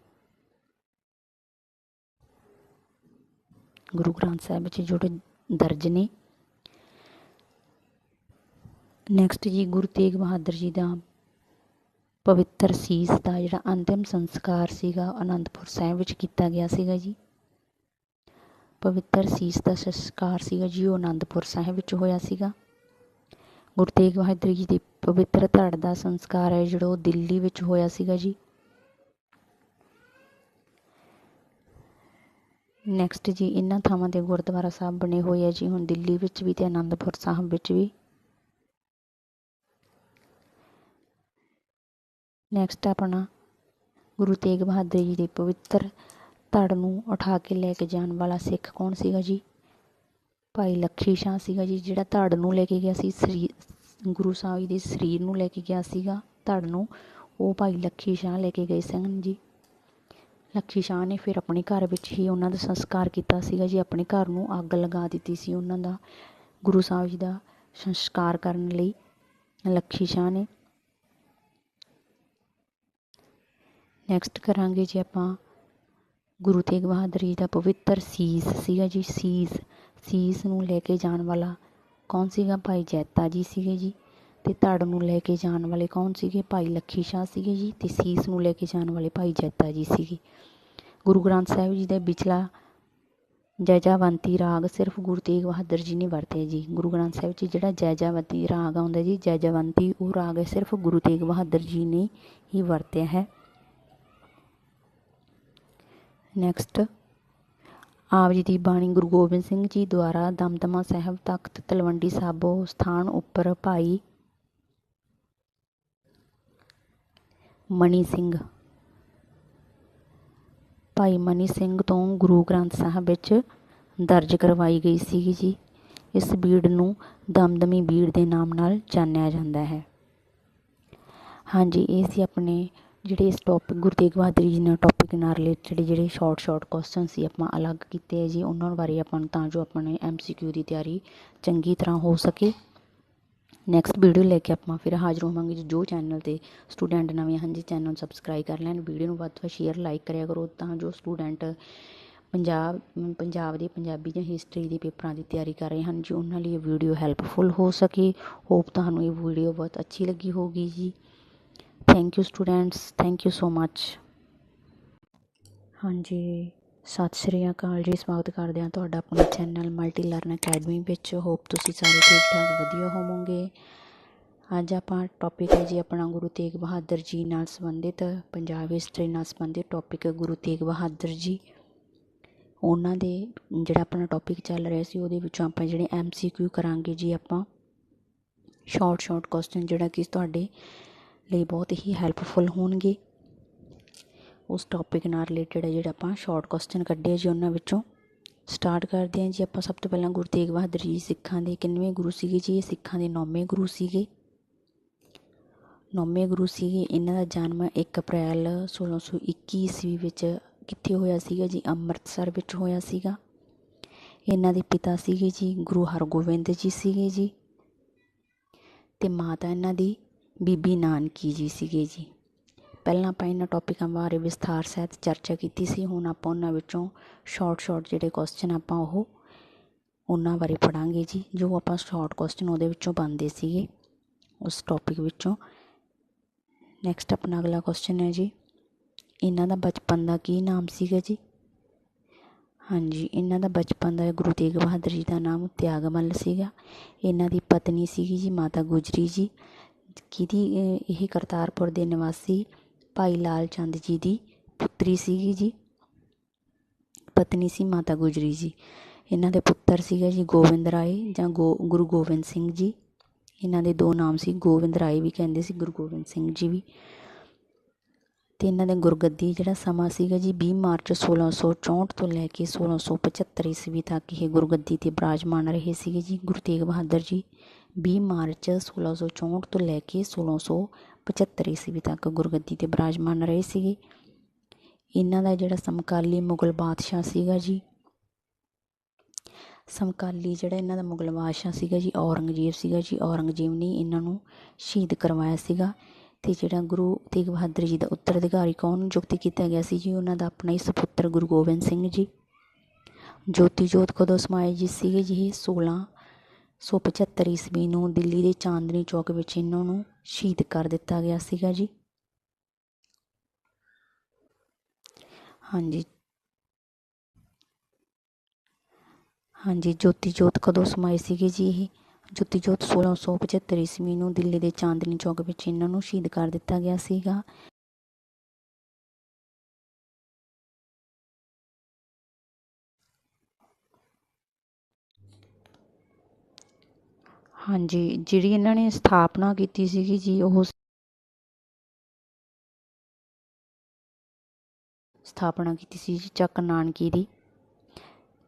ਗੁਰੂ ਗ੍ਰੰਥ ਸਾਹਿਬ ਵਿੱਚ ਜਿਹੜੇ ਦਰਜ ਨੇ। ਨੈਕਸਟ ਜੀ ਗੁਰੂ ਤੇਗ ਬਹਾਦਰ ਜੀ ਦਾ ਪਵਿੱਤਰ ਸੀਸ ਦਾ ਜਿਹੜਾ ਅੰਤਿਮ ਸੰਸਕਾਰ ਸੀਗਾ, ਅਨੰਦਪੁਰ ਸਾਹਿਬ ਵਿੱਚ ਕੀਤਾ ਗਿਆ ਸੀਗਾ ਜੀ। ਪਵਿੱਤਰ ਸੀਸ ਦਾ ਸੰਸਕਾਰ ਸੀਗਾ ਜੀ, ਉਹ ਅਨੰਦਪੁਰ ਸਾਹਿਬ ਵਿੱਚ ਹੋਇਆ ਸੀਗਾ। ਗੁਰੂ ਤੇਗ ਬਹਾਦਰ ਜੀ ਦੀ ਪਵਿੱਤਰ ਧੜ ਦਾ ਸੰਸਕਾਰ ਹੈ ਜਿਹੜਾ ਉਹ ਦਿੱਲੀ ਵਿੱਚ ਹੋਇਆ ਸੀਗਾ ਜੀ। ਨੈਕਸਟ ਜੀ, ਇਹਨਾਂ ਥਾਵਾਂ ਤੇ ਗੁਰਦੁਆਰਾ ਸਾਹਿਬ ਬਣੇ ਹੋਏ ਆ ਜੀ, ਹੁਣ ਦਿੱਲੀ ਵਿੱਚ ਵੀ ਤੇ ਆਨੰਦਪੁਰ ਸਾਹਿਬ ਵਿੱਚ ਵੀ। ਨੈਕਸਟ ਆਪਣਾ ਗੁਰੂ ਤੇਗ ਬਹਾਦਰ ਜੀ ਦੇ ਪਵਿੱਤਰ ਧੜ ਨੂੰ ਉਠਾ ਕੇ ਲੈ ਕੇ ਜਾਣ ਵਾਲਾ ਸਿੱਖ ਕੌਣ ਸੀਗਾ ਜੀ? ਭਾਈ ਲੱਖੀ ਸ਼ਾਹ ਸੀਗਾ ਜੀ, ਜਿਹੜਾ ਧੜ ਨੂੰ ਲੈ ਕੇ ਗਿਆ ਸੀ ਸਰੀਰ ਗੁਰੂ ਸਾਹਿਬ ਜੀ ਦੇ ਸਰੀਰ ਨੂੰ ਲੈ ਕੇ ਗਿਆ ਸੀਗਾ ਧੜ ਨੂੰ। ਉਹ ਭਾਈ ਲੱਖੀ ਸ਼ਾਹ ਲੈ ਕੇ ਗਏ ਸਨ ਜੀ। ਲੱਖੀ ਸ਼ਾਹ ਨੇ ਫਿਰ ਆਪਣੇ ਘਰ ਵਿੱਚ ਹੀ ਉਹਨਾਂ ਦਾ ਸੰਸਕਾਰ ਕੀਤਾ ਸੀਗਾ ਜੀ। ਆਪਣੇ ਘਰ ਨੂੰ ਅੱਗ ਲਗਾ ਦਿੱਤੀ ਸੀ ਉਹਨਾਂ ਦਾ, ਗੁਰੂ ਸਾਹਿਬ ਜੀ ਦਾ ਸੰਸਕਾਰ ਕਰਨ ਲਈ ਲੱਖੀ ਸ਼ਾਹ ਨੇ। ਨੈਕਸਟ ਕਰਾਂਗੇ ਜੀ ਆਪਾਂ ਗੁਰੂ ਤੇਗ ਬਹਾਦਰ ਜੀ ਦਾ ਪਵਿੱਤਰ ਸੀਸ ਸੀਗਾ ਜੀ। ਸੀਸ ਸੀਸ ਨੂੰ ਲੈ ਕੇ ਜਾਣ ਵਾਲਾ ਕੌਣ ਸੀਗਾ? ਭਾਈ ਜੈਤਾ ਜੀ ਸੀਗੇ ਜੀ। ਅਤੇ ਧੜ ਨੂੰ ਲੈ ਕੇ ਜਾਣ ਵਾਲੇ ਕੌਣ ਸੀਗੇ? ਭਾਈ ਲੱਖੀ ਸ਼ਾਹ ਸੀਗੇ ਜੀ ਅਤੇ ਸੀਸ ਨੂੰ ਲੈ ਕੇ ਜਾਣ ਵਾਲੇ ਭਾਈ ਜੈਤਾ ਜੀ ਸੀਗੇ। ਗੁਰੂ ਗ੍ਰੰਥ ਸਾਹਿਬ ਜੀ ਦਾ ਵਿਚਲਾ ਜੈਜਾਵੰਤੀ ਰਾਗ ਸਿਰਫ ਗੁਰੂ ਤੇਗ ਬਹਾਦਰ ਜੀ ਨੇ ਵਰਤਿਆ ਜੀ। ਗੁਰੂ ਗ੍ਰੰਥ ਸਾਹਿਬ 'ਚ ਜਿਹੜਾ ਜੈਜਾਵੰਤੀ ਰਾਗ ਆਉਂਦਾ ਜੀ, ਜੈਜਾਵੰਤੀ, ਉਹ ਰਾਗ ਸਿਰਫ ਗੁਰੂ ਤੇਗ ਬਹਾਦਰ ਜੀ ਨੇ ਹੀ ਵਰਤਿਆ ਹੈ। ਨੈਕਸਟ ਆਪ ਜੀ ਦੀ ਬਾਣੀ ਗੁਰੂ ਗੋਬਿੰਦ ਸਿੰਘ ਜੀ ਦੁਆਰਾ ਦਮਦਮਾ ਸਾਹਿਬ ਤਖਤ ਤਲਵੰਡੀ ਸਾਬੋ ਸਥਾਨ ਉੱਪਰ ਭਾਈ ਮਣੀ ਸਿੰਘ। ਭਾਈ ਮਨੀ ਸਿੰਘ ਤੋਂ ਗੁਰੂ ਗ੍ਰੰਥ ਸਾਹਿਬ ਵਿੱਚ ਦਰਜ ਕਰਵਾਈ ਗਈ ਸੀਗੀ ਜੀ। ਇਸ ਬੀੜ ਨੂੰ ਦਮਦਮੀ ਬੀੜ ਦੇ ਨਾਮ ਨਾਲ ਜਾਣਿਆ ਜਾਂਦਾ ਹੈ। ਹਾਂਜੀ ਇਹ ਸੀ ਆਪਣੇ ਜਿਹੜੇ ਇਸ ਟੌਪਿਕ ਗੁਰੂ ਤੇਗ ਬਹਾਦਰ ਜੀ ਨਾਲ ਟੌਪਿਕ ਨਾਲ ਰਿਲੇਟਡ ਜਿਹੜੇ ਸ਼ਾਰਟ ਸ਼ਾਰਟ ਕੁਐਸਚਨ ਸੀ, ਆਪਾਂ ਅਲੱਗ ਕੀਤੇ ਆ ਜੀ। ਉਹਨਾਂ ਬਾਰੇ ਆਪਾਂ ਨੂੰ ਤਾਂ ਜੋ ਆਪਣੇ ਐਮਸੀਕਿਊ ਦੀ ਤਿਆਰੀ ਚੰਗੀ ਤਰ੍ਹਾਂ ਹੋ ਸਕੇ। ਨੈਕਸਟ ਵੀਡੀਓ ਲੈ ਕੇ ਆਪਾਂ ਫਿਰ ਹਾਜ਼ਰ ਹੋਵਾਂਗੇ ਜੋ ਚੈਨਲ ਤੇ ਸਟੂਡੈਂਟ ਨਵੇਂ ਹਨ ਜੀ ਚੈਨਲ ਨੂੰ ਸਬਸਕ੍ਰਾਈਬ ਕਰ ਲੈਣ ਵੀਡੀਓ ਨੂੰ ਵੱਧ ਤੋਂ ਵੱਧ ਸ਼ੇਅਰ ਲਾਈਕ ਕਰਿਆ ਕਰੋ ਤਾਂ ਜੋ ਸਟੂਡੈਂਟ ਪੰਜਾਬ ਪੰਜਾਬ ਦੇ ਪੰਜਾਬੀ ਜਾਂ ਹਿਸਟਰੀ ਦੇ ਪੇਪਰਾਂ ਦੀ ਤਿਆਰੀ ਕਰ ਰਹੇ ਹਨ ਜੀ, ਉਹਨਾਂ ਲਈ ਇਹ ਵੀਡੀਓ ਹੈਲਪਫੁਲ ਹੋ ਸਕੇ। ਹੋਪ ਤੁਹਾਨੂੰ ਇਹ ਵੀਡੀਓ ਬਹੁਤ ਅੱਛੀ ਲੱਗੀ ਹੋਗੀ ਜੀ। Thank you students thank you so much ਹਾਂਜੀ। ਸਤਿ ਸ਼੍ਰੀ ਅਕਾਲ ਜੀ, ਸਵਾਗਤ ਕਰਦੇ ਹਾਂ ਤੁਹਾਡਾ ਆਪਣੇ ਚੈਨਲ ਮਲਟੀ ਲਰਨ ਅਕੈਡਮੀ ਵਿੱਚ। ਹੋਪ ਤੁਸੀਂ ਸਾਰੇ ਠੀਕ ਠਾਕ ਵਧੀਆ ਹੋਵੋਗੇ। ਅੱਜ ਆਪਾਂ ਟੌਪਿਕ ਹੈ ਜੀ ਆਪਣਾ ਗੁਰੂ ਤੇਗ ਬਹਾਦਰ ਜੀ ਨਾਲ ਸੰਬੰਧਿਤ, ਪੰਜਾਬ ਹਿਸਟਰੀ ਨਾਲ ਸੰਬੰਧਿਤ ਟੌਪਿਕ ਗੁਰੂ ਤੇਗ ਬਹਾਦਰ ਜੀ। ਉਹਨਾਂ ਦੇ ਜਿਹੜਾ ਆਪਣਾ ਟੌਪਿਕ ਚੱਲ ਰਿਹਾ ਸੀ, ਉਹਦੇ ਵਿੱਚੋਂ ਆਪਾਂ ਜਿਹੜੇ ਐਮ ਸੀ ਕਿਊ ਕਰਾਂਗੇ ਜੀ ਆਪਾਂ। ਸ਼ਾਰਟ ਸ਼ਾਰਟ ਕੁਐਸਚਨ ਜਿਹੜਾ ਕਿ ਤੁਹਾਡੇ ਲਈ ਬਹੁਤ ਹੀ ਹੈਲਪਫੁਲ ਹੋਣਗੇ। ਉਸ ਟੌਪਿਕ ਨਾਲ ਰਿਲੇਟਡ ਹੈ ਜਿਹੜਾ ਆਪਾਂ ਸ਼ਾਰਟ ਕੁਐਸਚਨ ਕੱਢੇ ਜੀ ਉਹਨਾਂ ਵਿੱਚੋਂ। ਸਟਾਰਟ ਕਰਦੇ ਹਾਂ ਜੀ ਆਪਾਂ ਸਭ ਤੋਂ ਪਹਿਲਾਂ ਗੁਰੂ ਤੇਗ ਬਹਾਦਰ ਜੀ ਸਿੱਖਾਂ ਦੇ ਕਿੰਨਵੇਂ ਗੁਰੂ ਸੀਗੇ ਜੀ? ਇਹ ਸਿੱਖਾਂ ਦੇ ਨੌਵੇਂ ਗੁਰੂ ਸੀਗੇ। ਨੌਵੇਂ ਗੁਰੂ ਸੀਗੇ। ਇਹਨਾਂ ਦਾ ਜਨਮ 1 ਅਪ੍ਰੈਲ 1621 ਈਸਵੀ ਵਿੱਚ ਕਿੱਥੇ ਹੋਇਆ ਸੀਗਾ ਜੀ? ਅੰਮ੍ਰਿਤਸਰ ਵਿੱਚ ਹੋਇਆ ਸੀਗਾ। ਇਹਨਾਂ ਦੇ ਪਿਤਾ ਸੀਗੇ ਜੀ ਗੁਰੂ ਹਰਗੋਬਿੰਦ ਜੀ ਸੀਗੇ ਜੀ। ਤੇ ਮਾਤਾ ਇਹਨਾਂ ਦੀ ਬੀਬੀ ਨਾਨਕੀ ਜੀ ਸੀਗੇ ਜੀ। ਪਹਿਲਾਂ ਆਪਾਂ ਇਹਨਾਂ ਟੋਪਿਕਾਂ ਬਾਰੇ ਵਿਸਥਾਰ ਸਹਿਤ ਚਰਚਾ ਕੀਤੀ ਸੀ, ਹੁਣ ਆਪਾਂ ਉਹਨਾਂ ਵਿੱਚੋਂ ਸ਼ਾਰਟ ਸ਼ਾਰਟ ਜਿਹੜੇ ਕੁਐਸਚਨ ਆਪਾਂ ਉਹ ਉਹਨਾਂ ਬਾਰੇ ਪੜਾਂਗੇ ਜੀ, ਜੋ ਆਪਾਂ ਸ਼ਾਰਟ ਕੁਐਸਚਨ ਉਹਦੇ ਵਿੱਚੋਂ ਬਣਦੇ ਸੀਗੇ ਉਸ ਟੌਪਿਕ ਵਿੱਚੋਂ। ਨੈਕਸਟ ਆਪਣਾ ਅਗਲਾ ਕੁਐਸਚਨ ਹੈ ਜੀ, ਇਹਨਾਂ ਦਾ ਬਚਪਨ ਦਾ ਕੀ ਨਾਮ ਸੀਗਾ ਜੀ? ਹਾਂਜੀ, ਇਹਨਾਂ ਦਾ ਬਚਪਨ ਦਾ ਗੁਰੂ ਤੇਗ ਬਹਾਦਰ ਜੀ ਦਾ ਨਾਮ ਤਿਆਗਮੱਲ ਸੀਗਾ। ਇਹਨਾਂ ਦੀ ਪਤਨੀ ਸੀਗੀ ਜੀ, ਮਾਤਾ ਗੁਜਰੀ ਜੀ ਕਿਹਦੀ ਇਹ ਕਰਤਾਰਪੁਰ ਦੇ ਨਿਵਾਸੀ ਭਾਈ ਲਾਲ ਚੰਦ ਜੀ ਦੀ ਪੁੱਤਰੀ ਸੀਗੀ ਜੀ। ਪਤਨੀ ਸੀ ਮਾਤਾ ਗੁਜਰੀ ਜੀ। ਇਹਨਾਂ ਦੇ ਪੁੱਤਰ ਸੀਗਾ ਜੀ ਗੋਬਿੰਦ ਰਾਏ ਜਾਂ ਗੋ, ਗੁਰੂ ਗੋਬਿੰਦ ਸਿੰਘ ਜੀ। ਇਹਨਾਂ ਦੇ ਦੋ ਨਾਮ ਸੀ ਗੋਬਿੰਦ ਰਾਏ ਵੀ ਕਹਿੰਦੇ ਸੀ, ਗੁਰੂ ਗੋਬਿੰਦ ਸਿੰਘ ਜੀ ਵੀ। ਤੇ ਇਹਨਾਂ ਦੇ ਗੁਰਗੱਦੀ ਜਿਹੜਾ ਸਮਾਂ ਸੀਗਾ ਜੀ 20 ਮਾਰਚ 1664 ਤੋਂ ਲੈ ਕੇ 1675 ਈਸਵੀ ਤੱਕ ਇਹ ਗੁਰਗੱਦੀ ਤੇ ਬਿਰਾਜਮਾਨ ਰਹੇ ਸੀਗੇ ਜੀ। ਗੁਰੂ ਤੇਗ ਬਹਾਦਰ ਜੀ 20 ਮਾਰਚ 1664 ਤੋਂ ਲੈ ਕੇ 1675 ਈਸਵੀ ਤੱਕ ਗੁਰਗੱਦੀ ਤੇ ਬਿਰਾਜਮਾਨ ਰਹੇ ਸੀਗੇ। ਇਹਨਾਂ ਦਾ ਜਿਹੜਾ ਸਮਕਾਲੀ ਮੁਗਲ ਬਾਦਸ਼ਾਹ ਸੀਗਾ ਜੀ, ਸਮਕਾਲੀ ਜਿਹੜਾ ਇਹਨਾਂ ਦਾ ਮੁਗਲ ਬਾਦਸ਼ਾਹ ਸੀਗਾ ਜੀ, ਔਰੰਗਜ਼ੇਬ ਸੀਗਾ ਜੀ, ਔਰੰਗਜ਼ੇਬ ਨੇ ਇਹਨਾਂ ਨੂੰ ਸ਼ਹੀਦ ਕਰਵਾਇਆ ਸੀਗਾ। ਤੇ ਜਿਹੜਾ ਗੁਰੂ ਤੇਗ ਬਹਾਦਰ ਜੀ ਦਾ ਉੱਤਰਾਧਿਕਾਰੀ ਕੌਣ ਨਿਯੁਕਤ ਕੀਤਾ ਗਿਆ ਸੀ ਜੀ, ਉਹਨਾਂ ਦਾ ਆਪਣਾ ਹੀ ਸੁਪੁੱਤਰ ਗੁਰੂ ਗੋਬਿੰਦ ਸਿੰਘ ਜੀ। ਜੋਤੀ ਜੋਤ ਕਦੋਂ ਸਮਾਏ ਜੀ ਸੀਗੇ ਜੀ 1675 ਈਸਵੀ ਨੂੰ ਦਿੱਲੀ ਦੇ ਚਾਂਦਨੀ ਚੌਕ ਵਿੱਚ ਇਹਨਾਂ ਨੂੰ ਸ਼ਹੀਦ ਕਰ ਦਿੱਤਾ ਗਿਆ ਸੀਗਾ ਜੀ। ਹਾਂਜੀ। ਹਾਂਜੀ ਜੋਤੀ ਜੋਤ ਕਦੋਂ ਸਮਾਏ ਸੀਗੇ ਜੀ ਇਹ? ਜੋਤੀ ਜੋਤ 1675 ਈਸਵੀ ਨੂੰ ਦਿੱਲੀ ਦੇ ਚਾਂਦਨੀ ਚੌਕ ਵਿੱਚ ਇਹਨਾਂ ਨੂੰ ਸ਼ਹੀਦ ਕਰ ਦਿੱਤਾ ਗਿਆ ਸੀਗਾ। ਹਾਂਜੀ, ਜਿਹੜੀ ਇਹਨਾਂ ਨੇ ਸਥਾਪਨਾ ਕੀਤੀ ਸੀਗੀ ਜੀ, ਉਹ ਸਥਾਪਨਾ ਕੀਤੀ ਸੀ ਜੀ ਚੱਕ ਨਾਨਕੀ ਦੀ।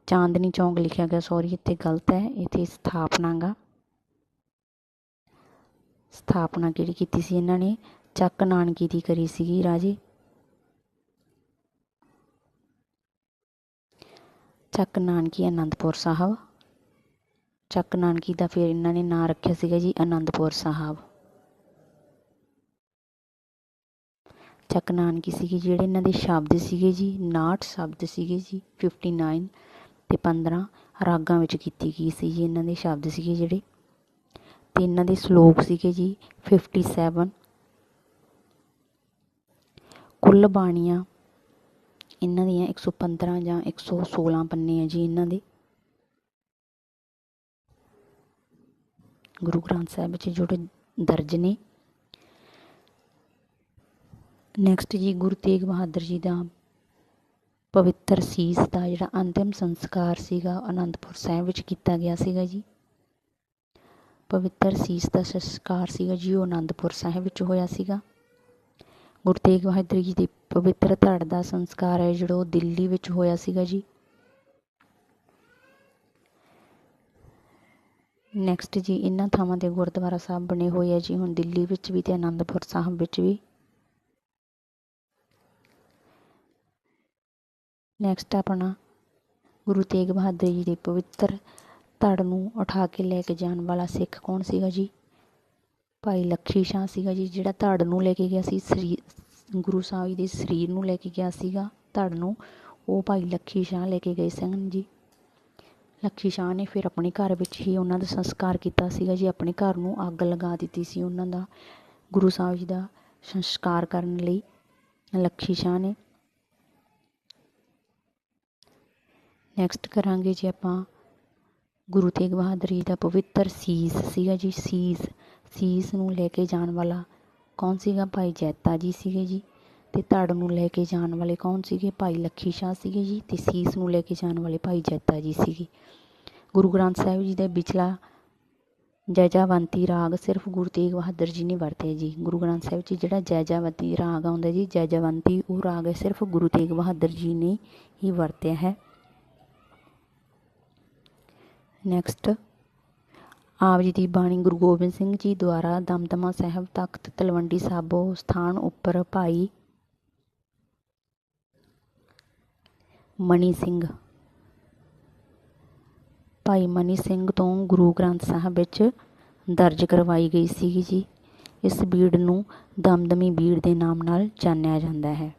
ਚਾਂਦਨੀ ਚੌਂਕ ਲਿਖਿਆ ਗਿਆ ਸੌਰੀ ਇੱਥੇ ਗਲਤ ਹੈ, ਇੱਥੇ ਸਥਾਪਨਾ ਗਾ। ਸਥਾਪਨਾ ਕਿਹੜੀ ਕੀਤੀ ਸੀ ਇਹਨਾਂ ਨੇ? ਚੱਕ ਨਾਨਕੀ ਦੀ ਕਰੀ ਸੀਗੀ ਰਾਜੇ। ਚੱਕ ਨਾਨਕੀ ਅਨੰਦਪੁਰ ਸਾਹਿਬ। ਚੱਕ ਨਾਨਕੀ ਦਾ ਫਿਰ ਇਹਨਾਂ ਨੇ ਨਾਂ ਰੱਖਿਆ ਸੀਗਾ ਜੀ ਆਨੰਦਪੁਰ ਸਾਹਿਬ। ਚੱਕ ਨਾਨਕੀ ਸੀਗੇ ਜਿਹੜੇ ਇਹਨਾਂ ਦੇ ਸ਼ਬਦ ਸੀਗੇ ਜੀ 69 ਸ਼ਬਦ ਸੀਗੇ ਜੀ 59 ਤੇ 15 ਰਾਗਾਂ ਵਿੱਚ ਕੀਤੀ ਗਈ ਸੀ ਜੀ ਇਹਨਾਂ ਦੇ ਸ਼ਬਦ ਸੀਗੇ ਜਿਹੜੇ। ਤੇ ਇਹਨਾਂ ਦੇ ਸ਼ਲੋਕ ਸੀਗੇ ਜੀ 57 ਕੁੱਲ ਬਾਣੀਆਂ ਇਹਨਾਂ ਦੀਆਂ 115 ਜਾਂ 116 ਪੰਨੇ ਆ ਜੀ ਇਹਨਾਂ ਦੇ। ਗੁਰੂ ਗ੍ਰੰਥ ਸਾਹਿਬ ਵਿੱਚ ਜਿਹੜੇ ਦਰਜ ਨੇ। ਨੈਕਸਟ ਜੀ ਗੁਰੂ ਤੇਗ ਬਹਾਦਰ ਜੀ ਦਾ ਪਵਿੱਤਰ ਸੀਸ ਦਾ ਜਿਹੜਾ ਅੰਤਿਮ ਸੰਸਕਾਰ ਸੀਗਾ, ਅਨੰਦਪੁਰ ਸਾਹਿਬ ਵਿੱਚ ਕੀਤਾ ਗਿਆ ਸੀਗਾ ਜੀ। ਪਵਿੱਤਰ ਸੀਸ ਦਾ ਸੰਸਕਾਰ ਸੀਗਾ ਜੀ, ਉਹ ਅਨੰਦਪੁਰ ਸਾਹਿਬ ਵਿੱਚ ਹੋਇਆ ਸੀਗਾ। ਗੁਰੂ ਤੇਗ ਬਹਾਦਰ ਜੀ ਦੇ ਪਵਿੱਤਰ ਧੜ ਦਾ ਸੰਸਕਾਰ ਹੈ ਜਿਹੜਾ ਉਹ ਦਿੱਲੀ ਵਿੱਚ ਹੋਇਆ ਸੀਗਾ ਜੀ। ਨੈਕਸਟ ਜੀ, ਇਹਨਾਂ ਥਾਵਾਂ ਤੇ ਗੁਰਦੁਆਰਾ ਸਾਹਿਬ ਬਣੇ ਹੋਏ ਆ ਜੀ। ਹੁਣ ਦਿੱਲੀ ਵਿੱਚ ਵੀ ਤੇ ਆਨੰਦਪੁਰ ਸਾਹਿਬ ਵਿੱਚ ਵੀ। ਨੈਕਸਟ ਆਪਣਾ ਗੁਰੂ ਤੇਗ ਬਹਾਦਰ ਜੀ ਦੇ ਪਵਿੱਤਰ ਧੜ ਨੂੰ ਉਠਾ ਕੇ ਲੈ ਕੇ ਜਾਣ ਵਾਲਾ ਸਿੱਖ ਕੌਣ ਸੀਗਾ ਜੀ? ਭਾਈ ਲੱਖੀ ਸ਼ਾਹ ਸੀਗਾ ਜੀ, ਜਿਹੜਾ ਧੜ ਨੂੰ ਲੈ ਕੇ ਗਿਆ ਸੀ, ਸਰੀ ਗੁਰੂ ਸਾਹਿਬ ਜੀ ਦੇ ਸਰੀਰ ਨੂੰ ਲੈ ਕੇ ਗਿਆ ਸੀਗਾ ਧੜ ਨੂੰ। ਉਹ ਭਾਈ ਲੱਖੀ ਸ਼ਾਹ ਲੈ ਕੇ ਗਏ ਸਨ ਜੀ। ਲੱਖੀ ਸ਼ਾਹ ਨੇ ਫਿਰ ਆਪਣੇ ਘਰ ਵਿੱਚ ਹੀ ਉਹਨਾਂ ਦਾ ਸੰਸਕਾਰ ਕੀਤਾ ਸੀਗਾ ਜੀ। ਆਪਣੇ ਘਰ ਨੂੰ ਅੱਗ ਲਗਾ ਦਿੱਤੀ ਸੀ ਉਹਨਾਂ ਦਾ। ਗੁਰੂ ਸਾਹਿਬ ਜੀ ਦਾ ਸੰਸਕਾਰ ਕਰਨ ਲਈ ਲੱਖੀ ਸ਼ਾਹ ਨੇ। ਨੈਕਸਟ ਕਰਾਂਗੇ ਜੀ ਆਪਾਂ ਗੁਰੂ ਤੇਗ ਬਹਾਦਰ ਜੀ ਦਾ ਪਵਿੱਤਰ ਸੀਸ ਸੀਗਾ ਜੀ। ਸੀਸ ਸੀਸ ਨੂੰ ਲੈ ਕੇ ਜਾਣ ਵਾਲਾ ਕੌਣ ਸੀਗਾ? ਭਾਈ ਜੈਤਾ ਜੀ ਸੀਗੇ ਜੀ। ਅਤੇ ਧੜ ਨੂੰ ਲੈ ਕੇ ਜਾਣ ਵਾਲੇ ਕੌਣ ਸੀਗੇ? ਭਾਈ ਲੱਖੀ ਸ਼ਾਹ ਸੀਗੇ ਜੀ ਅਤੇ ਸੀਸ ਨੂੰ ਲੈ ਕੇ ਜਾਣ ਵਾਲੇ ਭਾਈ ਜੱਤਾ ਜੀ ਸੀਗੇ। ਗੁਰੂ ਗ੍ਰੰਥ ਸਾਹਿਬ ਜੀ ਦਾ ਵਿਚਲਾ ਜੈਜਾਵੰਤੀ ਰਾਗ ਸਿਰਫ ਗੁਰੂ ਤੇਗ ਬਹਾਦਰ ਜੀ ਨੇ ਵਰਤਿਆ ਜੀ। ਗੁਰੂ ਗ੍ਰੰਥ ਸਾਹਿਬ 'ਚ ਜਿਹੜਾ ਜੈਜਾਵੰਤੀ ਰਾਗ ਆਉਂਦਾ ਜੀ, ਜੈਜਾਵੰਤੀ, ਉਹ ਰਾਗ ਸਿਰਫ ਗੁਰੂ ਤੇਗ ਬਹਾਦਰ ਜੀ ਨੇ ਹੀ ਵਰਤਿਆ ਹੈ। ਨੈਕਸਟ ਆਪ ਜੀ ਦੀ ਬਾਣੀ ਗੁਰੂ ਗੋਬਿੰਦ ਸਿੰਘ ਜੀ ਦੁਆਰਾ ਦਮਦਮਾ ਸਾਹਿਬ ਤਖਤ ਤਲਵੰਡੀ ਸਾਬੋ ਸਥਾਨ ਉੱਪਰ ਭਾਈ ਮਨੀ ਸਿੰਘ। ਭਾਈ ਮਨੀ ਸਿੰਘ ਤੋਂ ਗੁਰੂ ਗ੍ਰੰਥ ਸਾਹਿਬ ਵਿੱਚ ਦਰਜ ਕਰਵਾਈ ਗਈ ਸੀਗੀ ਜੀ। ਇਸ ਬੀੜ ਨੂੰ ਦਮਦਮੀ ਬੀੜ ਦੇ ਨਾਮ ਨਾਲ ਜਾਣਿਆ ਜਾਂਦਾ ਹੈ।